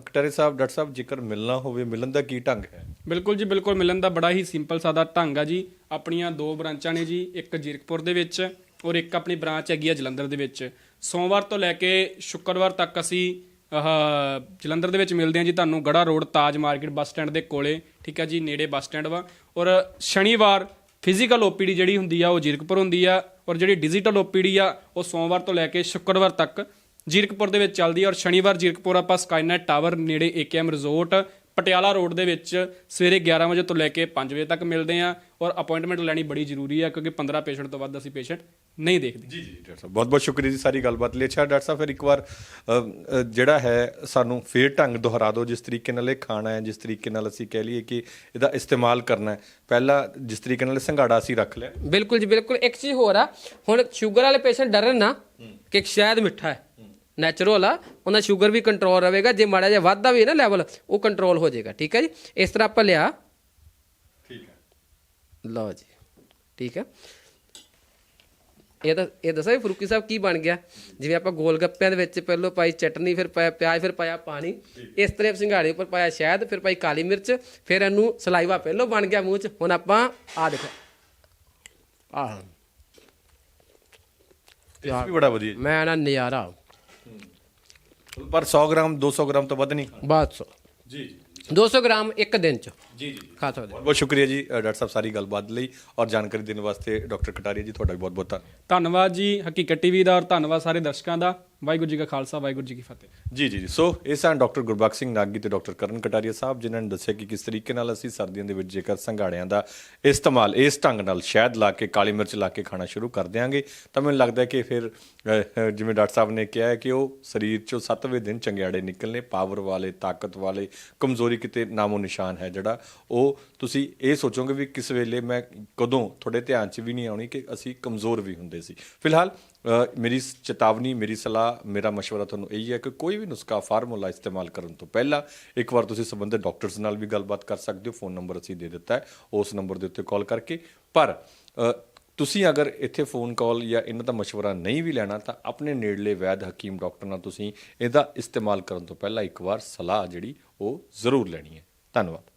ਕਟਾਰੇ ਸਾਹਿਬ ਡਾਕਟਰ ਸਾਹਿਬ ਜੇਕਰ ਮਿਲਣਾ ਹੋਵੇ ਮਿਲਣ ਦਾ ਕੀ ਢੰਗ ਹੈ? ਬਿਲਕੁਲ ਜੀ ਬਿਲਕੁਲ ਮਿਲਣ ਦਾ ਬੜਾ ਹੀ ਸਿੰਪਲ ਸਾਦਾ ਢੰਗ ਆ ਜੀ। ਆਪਣੀਆਂ ਦੋ ਬ੍ਰਾਂਚਾਂ ਨੇ ਜੀ ਇੱਕ ਜੀਰਕਪੁਰ ਦੇ ਵਿੱਚ ਔਰ ਇੱਕ ਆਪਣੀ ਬ੍ਰਾਂਚ ਹੈਗੀ ਆ ਜਲੰਧਰ ਦੇ ਵਿੱਚ। ਸੋਮਵਾਰ ਤੋਂ ਲੈ ਕੇ ਸ਼ੁੱਕਰਵਾਰ ਤੱਕ ਅਸੀਂ ਆਹ, ਜਲੰਧਰ ਦੇ ਵਿੱਚ ਮਿਲਦੇ ਹਾਂ ਜੀ ਤੁਹਾਨੂੰ Garha road Taj market bus stand ਦੇ ਕੋਲੇ। ਠੀਕ ਆ ਜੀ, ਨੇੜੇ ਬੱਸ ਸਟੈਂਡ ਵਾ। ਔਰ ਸ਼ਨੀਵਾਰ ਫਿਜ਼ੀਕਲ ਓਪੀਡੀ ਜਿਹੜੀ ਹੁੰਦੀ ਆ, ਉਹ ਜੀਰਕਪੁਰ ਹੁੰਦੀ ਆ। ਔਰ ਜਿਹੜੀ ਡਿਜੀਟਲ ਓਪੀਡੀ ਆ, ਉਹ ਸੋਮਵਾਰ ਤੋਂ ਲੈ ਕੇ ਸ਼ੁੱਕਰਵਾਰ ਤੱਕ ਜੀਰਕਪੁਰ ਦੇ ਵਿੱਚ ਚੱਲਦੀ ਆ। ਔਰ ਸ਼ਨੀਵਾਰ ਜੀਰਕਪੁਰ ਆਪਾਂ ਸਕਾਈਨੈਟ ਟਾਵਰ ਨੇੜੇ ਏਕੇਐਮ ਰਿਜ਼ੋਰਟ ਪਟਿਆਲਾ ਰੋਡ ਦੇ ਵਿੱਚ ਸਵੇਰੇ 11 ਵਜੇ ਤੋਂ ਲੈ ਕੇ 5 ਵਜੇ ਤੱਕ ਮਿਲਦੇ ਆ ਔਰ ਅਪਾਇੰਟਮੈਂਟ ਲੈਣੀ ਬੜੀ ਜ਼ਰੂਰੀ ਆ ਕਿਉਂਕਿ 15 ਪੇਸ਼ੈਂਟ ਤੋਂ ਵੱਧ ਅਸੀਂ ਪੇਸ਼ੈਂਟ ਨਹੀਂ ਦੇਖਦੇ। ਜੀ ਜੀ ਡਾਕਟਰ ਸਾਹਿਬ ਬਹੁਤ ਬਹੁਤ ਸ਼ੁਕਰੀਆ ਜੀ ਸਾਰੀ ਗੱਲਬਾਤ ਲਈ। ਅੱਛਾ ਡਾਕਟਰ ਸਾਹਿਬ ਫਿਰ ਇੱਕ ਵਾਰ ਜਿਹੜਾ ਹੈ ਸਾਨੂੰ ਫੇਰ ਢੰਗ ਦੁਹਰਾ ਦਿਓ ਜਿਸ ਤਰੀਕੇ ਨਾਲ ਇਹ ਖਾਣਾ ਹੈ ਜਿਸ ਤਰੀਕੇ ਨਾਲ ਅਸੀਂ ਕਹਿ ਲਈਏ ਕਿ ਇਹਦਾ ਇਸਤੇਮਾਲ ਕਰਨਾ ਹੈ। ਪਹਿਲਾਂ ਜਿਸ ਤਰੀਕੇ ਨਾਲ ਸੰਘਾੜਾ ਅਸੀਂ ਰੱਖ ਲਿਆ। ਬਿਲਕੁਲ ਜੀ ਬਿਲਕੁਲ। ਇੱਕ ਚੀਜ਼ ਹੋਰ ਆ ਹੁਣ ਸ਼ੂਗਰ ਵਾਲੇ ਪੇਸ਼ੈਂਟ ਡਰਨ ਨਾ ਕਿ ਸ਼ਾਇਦ ਮਿੱਠਾ ਹੈ। ਨੈਚੁਰਲ ਆ ਉਹਨਾਂ ਸ਼ੂਗਰ ਵੀ ਕੰਟਰੋਲ ਰਹੇਗਾ ਜੇ ਮਾੜਾ ਜਿਹਾ ਵੱਧਦਾ ਵੀ ਨਾ ਲੈਵਲ ਉਹ ਕੰਟਰੋਲ ਹੋ ਜਾਏਗਾ ਠੀਕ ਹੈ ਜੀ? ਇਸ ਤਰ੍ਹਾਂ ਆਪਾਂ ਲਿਆ। ਠੀਕ ਹੈ। ਲਓ ਜੀ ਠੀਕ ਹੈ? ਇਹ ਤਾਂ ਇਹ ਦੱਸਾਂ ਫਰੂਕੀ ਸਾਹਿਬ ਕੀ ਬਣ ਗਿਆ? ਜਿਵੇਂ ਆਪਾਂ ਗੋਲ ਗੱਪਿਆਂ ਦੇ ਵਿੱਚ ਪਹਿਲਾਂ ਪਾਈ ਚਟਨੀ ਫਿਰ ਪਾਇਆ ਪਿਆਜ਼ ਫਿਰ ਪਾਇਆ ਪਾਣੀ ਇਸ ਤਰ੍ਹਾਂ ਸਿੰਘਾੜੇ ਉੱਪਰ ਪਾਇਆ ਸ਼ਹਿਦ ਫਿਰ ਪਾਈ ਕਾਲੀ ਮਿਰਚ ਫਿਰ ਇਹਨੂੰ ਸਲਾਈਵਾ ਪਹਿਲਾਂ ਬਣ ਗਿਆ ਮੂੰਹ 'ਚ ਹੁਣ ਆਪਾਂ ਆ ਦੇਖੋ। ਆਹ। ਵੀ ਬੜਾ ਵਧੀਆ ਮੈਂ ਨਾ ਨਜ਼ਾਰਾ। ਪਰ 100 ਗ੍ਰਾਮ 200 ਗ੍ਰਾਮ ਤੋਂ ਵੱਧ ਨਹੀਂ ਖਾਣਾ। ਬਸ ਜੀ ਜੀ। 200 ਗ੍ਰਾਮ ਇੱਕ ਦਿਨ 'ਚ ਜੀ ਜੀ। ਖਾ ਸਕਦੇ ਬਹੁਤ ਬਹੁਤ ਸ਼ੁਕਰੀਆ ਜੀ ਅ, ਡਾਕਟਰ ਸਾਹਿਬ ਸਾਰੀ ਗੱਲਬਾਤ ਲਈ ਔਰ ਜਾਣਕਾਰੀ ਦੇਣ ਵਾਸਤੇ ਡਾਕਟਰ ਕਟਾਰੀਆ ਜੀ ਤੁਹਾਡਾ ਵੀ ਬਹੁਤ ਬਹੁਤ ਧੰਨਵਾਦ ਧੰਨਵਾਦ ਜੀ ਹਕੀਕਤ ਟੀਵੀ ਦਾ ਔਰ ਧੰਨਵਾਦ ਸਾਰੇ ਦਰਸ਼ਕਾਂ ਦਾ। ਵਾਹਿਗੁਰੂ ਜੀ ਕਾ ਖਾਲਸਾ, ਵਾਹਿਗੁਰੂ ਜੀ ਕੀ ਫਤਿਹ। ਜੀ ਜੀ ਜੀ। ਸੋ ਇਹ ਸਨ ਡਾਕਟਰ ਗੁਰਬਖਸ਼ ਸਿੰਘ ਨਾਗੀ ਤੇ ਡਾਕਟਰ ਕਰਨ ਕਟਾਰੀਆ ਸਾਹਿਬ, ਜਿਨ੍ਹਾਂ ਨੇ ਦੱਸਿਆ ਕਿ ਕਿਸ ਤਰੀਕੇ ਨਾਲ ਅਸੀਂ ਸਰਦੀਆਂ ਦੇ ਵਿੱਚ ਜੇਕਰ ਸੰਘਾੜਿਆਂ ਦਾ ਇਸਤੇਮਾਲ ਇਸ ਢੰਗ ਨਾਲ ਸ਼ਹਿਦ ਲਾ ਕੇ, ਕਾਲੀ ਮਿਰਚ ਲਾ ਕੇ ਖਾਣਾ ਸ਼ੁਰੂ ਕਰ ਦਿਆਂਗੇ, ਤਾਂ ਮੈਨੂੰ ਲੱਗਦਾ ਕਿ ਫਿਰ ਜਿਵੇਂ ਡਾਕਟਰ ਸਾਹਿਬ ਨੇ ਕਿਹਾ ਹੈ ਕਿ ਉਹ ਸਰੀਰ ਚੋਂ 7ਵੇਂ ਦਿਨ ਚੰਗਿਆੜੇ ਨਿਕਲਨੇ, ਪਾਵਰ ਵਾਲੇ, ਤਾਕਤ ਵਾਲੇ, ਕਮਜ਼ੋਰੀ ਕਿਤੇ ਨਾਮੋ ਨਿਸ਼ਾਨ ਹੈ ਜਿਹੜਾ, ਉਹ ਤੁਸੀਂ ਇਹ ਸੋਚੋਗੇ ਵੀ ਕਿਸ ਵੇਲੇ ਮੈਂ ਕਦੋਂ, ਤੁਹਾਡੇ ਧਿਆਨ 'ਚ ਵੀ ਨਹੀਂ ਆਉਣੀ ਕਿ ਅਸੀਂ ਕਮਜ਼ੋਰ ਵੀ ਹੁੰਦੇ ਸੀ। ਫਿਲਹਾਲ ਮੇਰੀ ਸ- ਚੇਤਾਵਨੀ ਮੇਰੀ ਸਲਾਹ ਮੇਰਾ مشورہ ਤੁਹਾਨੂੰ ਇਹੀ ਹੈ ਕਿ ਕੋਈ ਵੀ ਨੁਸਖਾ ਫਾਰਮੂਲਾ ਇਸਤੇਮਾਲ ਕਰਨ ਤੋਂ ਪਹਿਲਾਂ ਇੱਕ ਵਾਰ ਤੁਸੀਂ ਸੰਬੰਧਿਤ ਡਾਕਟਰਸ ਨਾਲ ਵੀ ਗੱਲਬਾਤ ਕਰ ਸਕਦੇ ਹੋ ਫੋਨ ਨੰਬਰ ਅਸੀਂ ਦੇ ਦਿੱਤਾ ਹੈ ਉਸ ਨੰਬਰ ਦੇ ਉੱਤੇ ਕਾਲ ਕਰਕੇ ਪਰ ਅ, ਤੁਸੀਂ ਅਗਰ ਇੱਥੇ ਫੋਨ ਕਾਲ ਜਾਂ ਇਹਨਾਂ ਦਾ مشورہ ਨਹੀਂ ਵੀ ਲੈਣਾ ਤਾਂ ਆਪਣੇ ਨੇੜਲੇ ਵੈਦ ਹਕੀਮ ਡਾਕਟਰ ਨਾਲ ਤੁਸੀਂ ਇਹਦਾ ਇਸਤੇਮਾਲ ਕਰਨ ਤੋਂ ਪਹਿਲਾਂ ਇੱਕ ਵਾਰ ਸਲਾਹ ਜਿਹੜੀ ਉਹ ਜ਼ਰੂਰ ਲੈਣੀ ਹੈ ਧੰਨਵਾਦ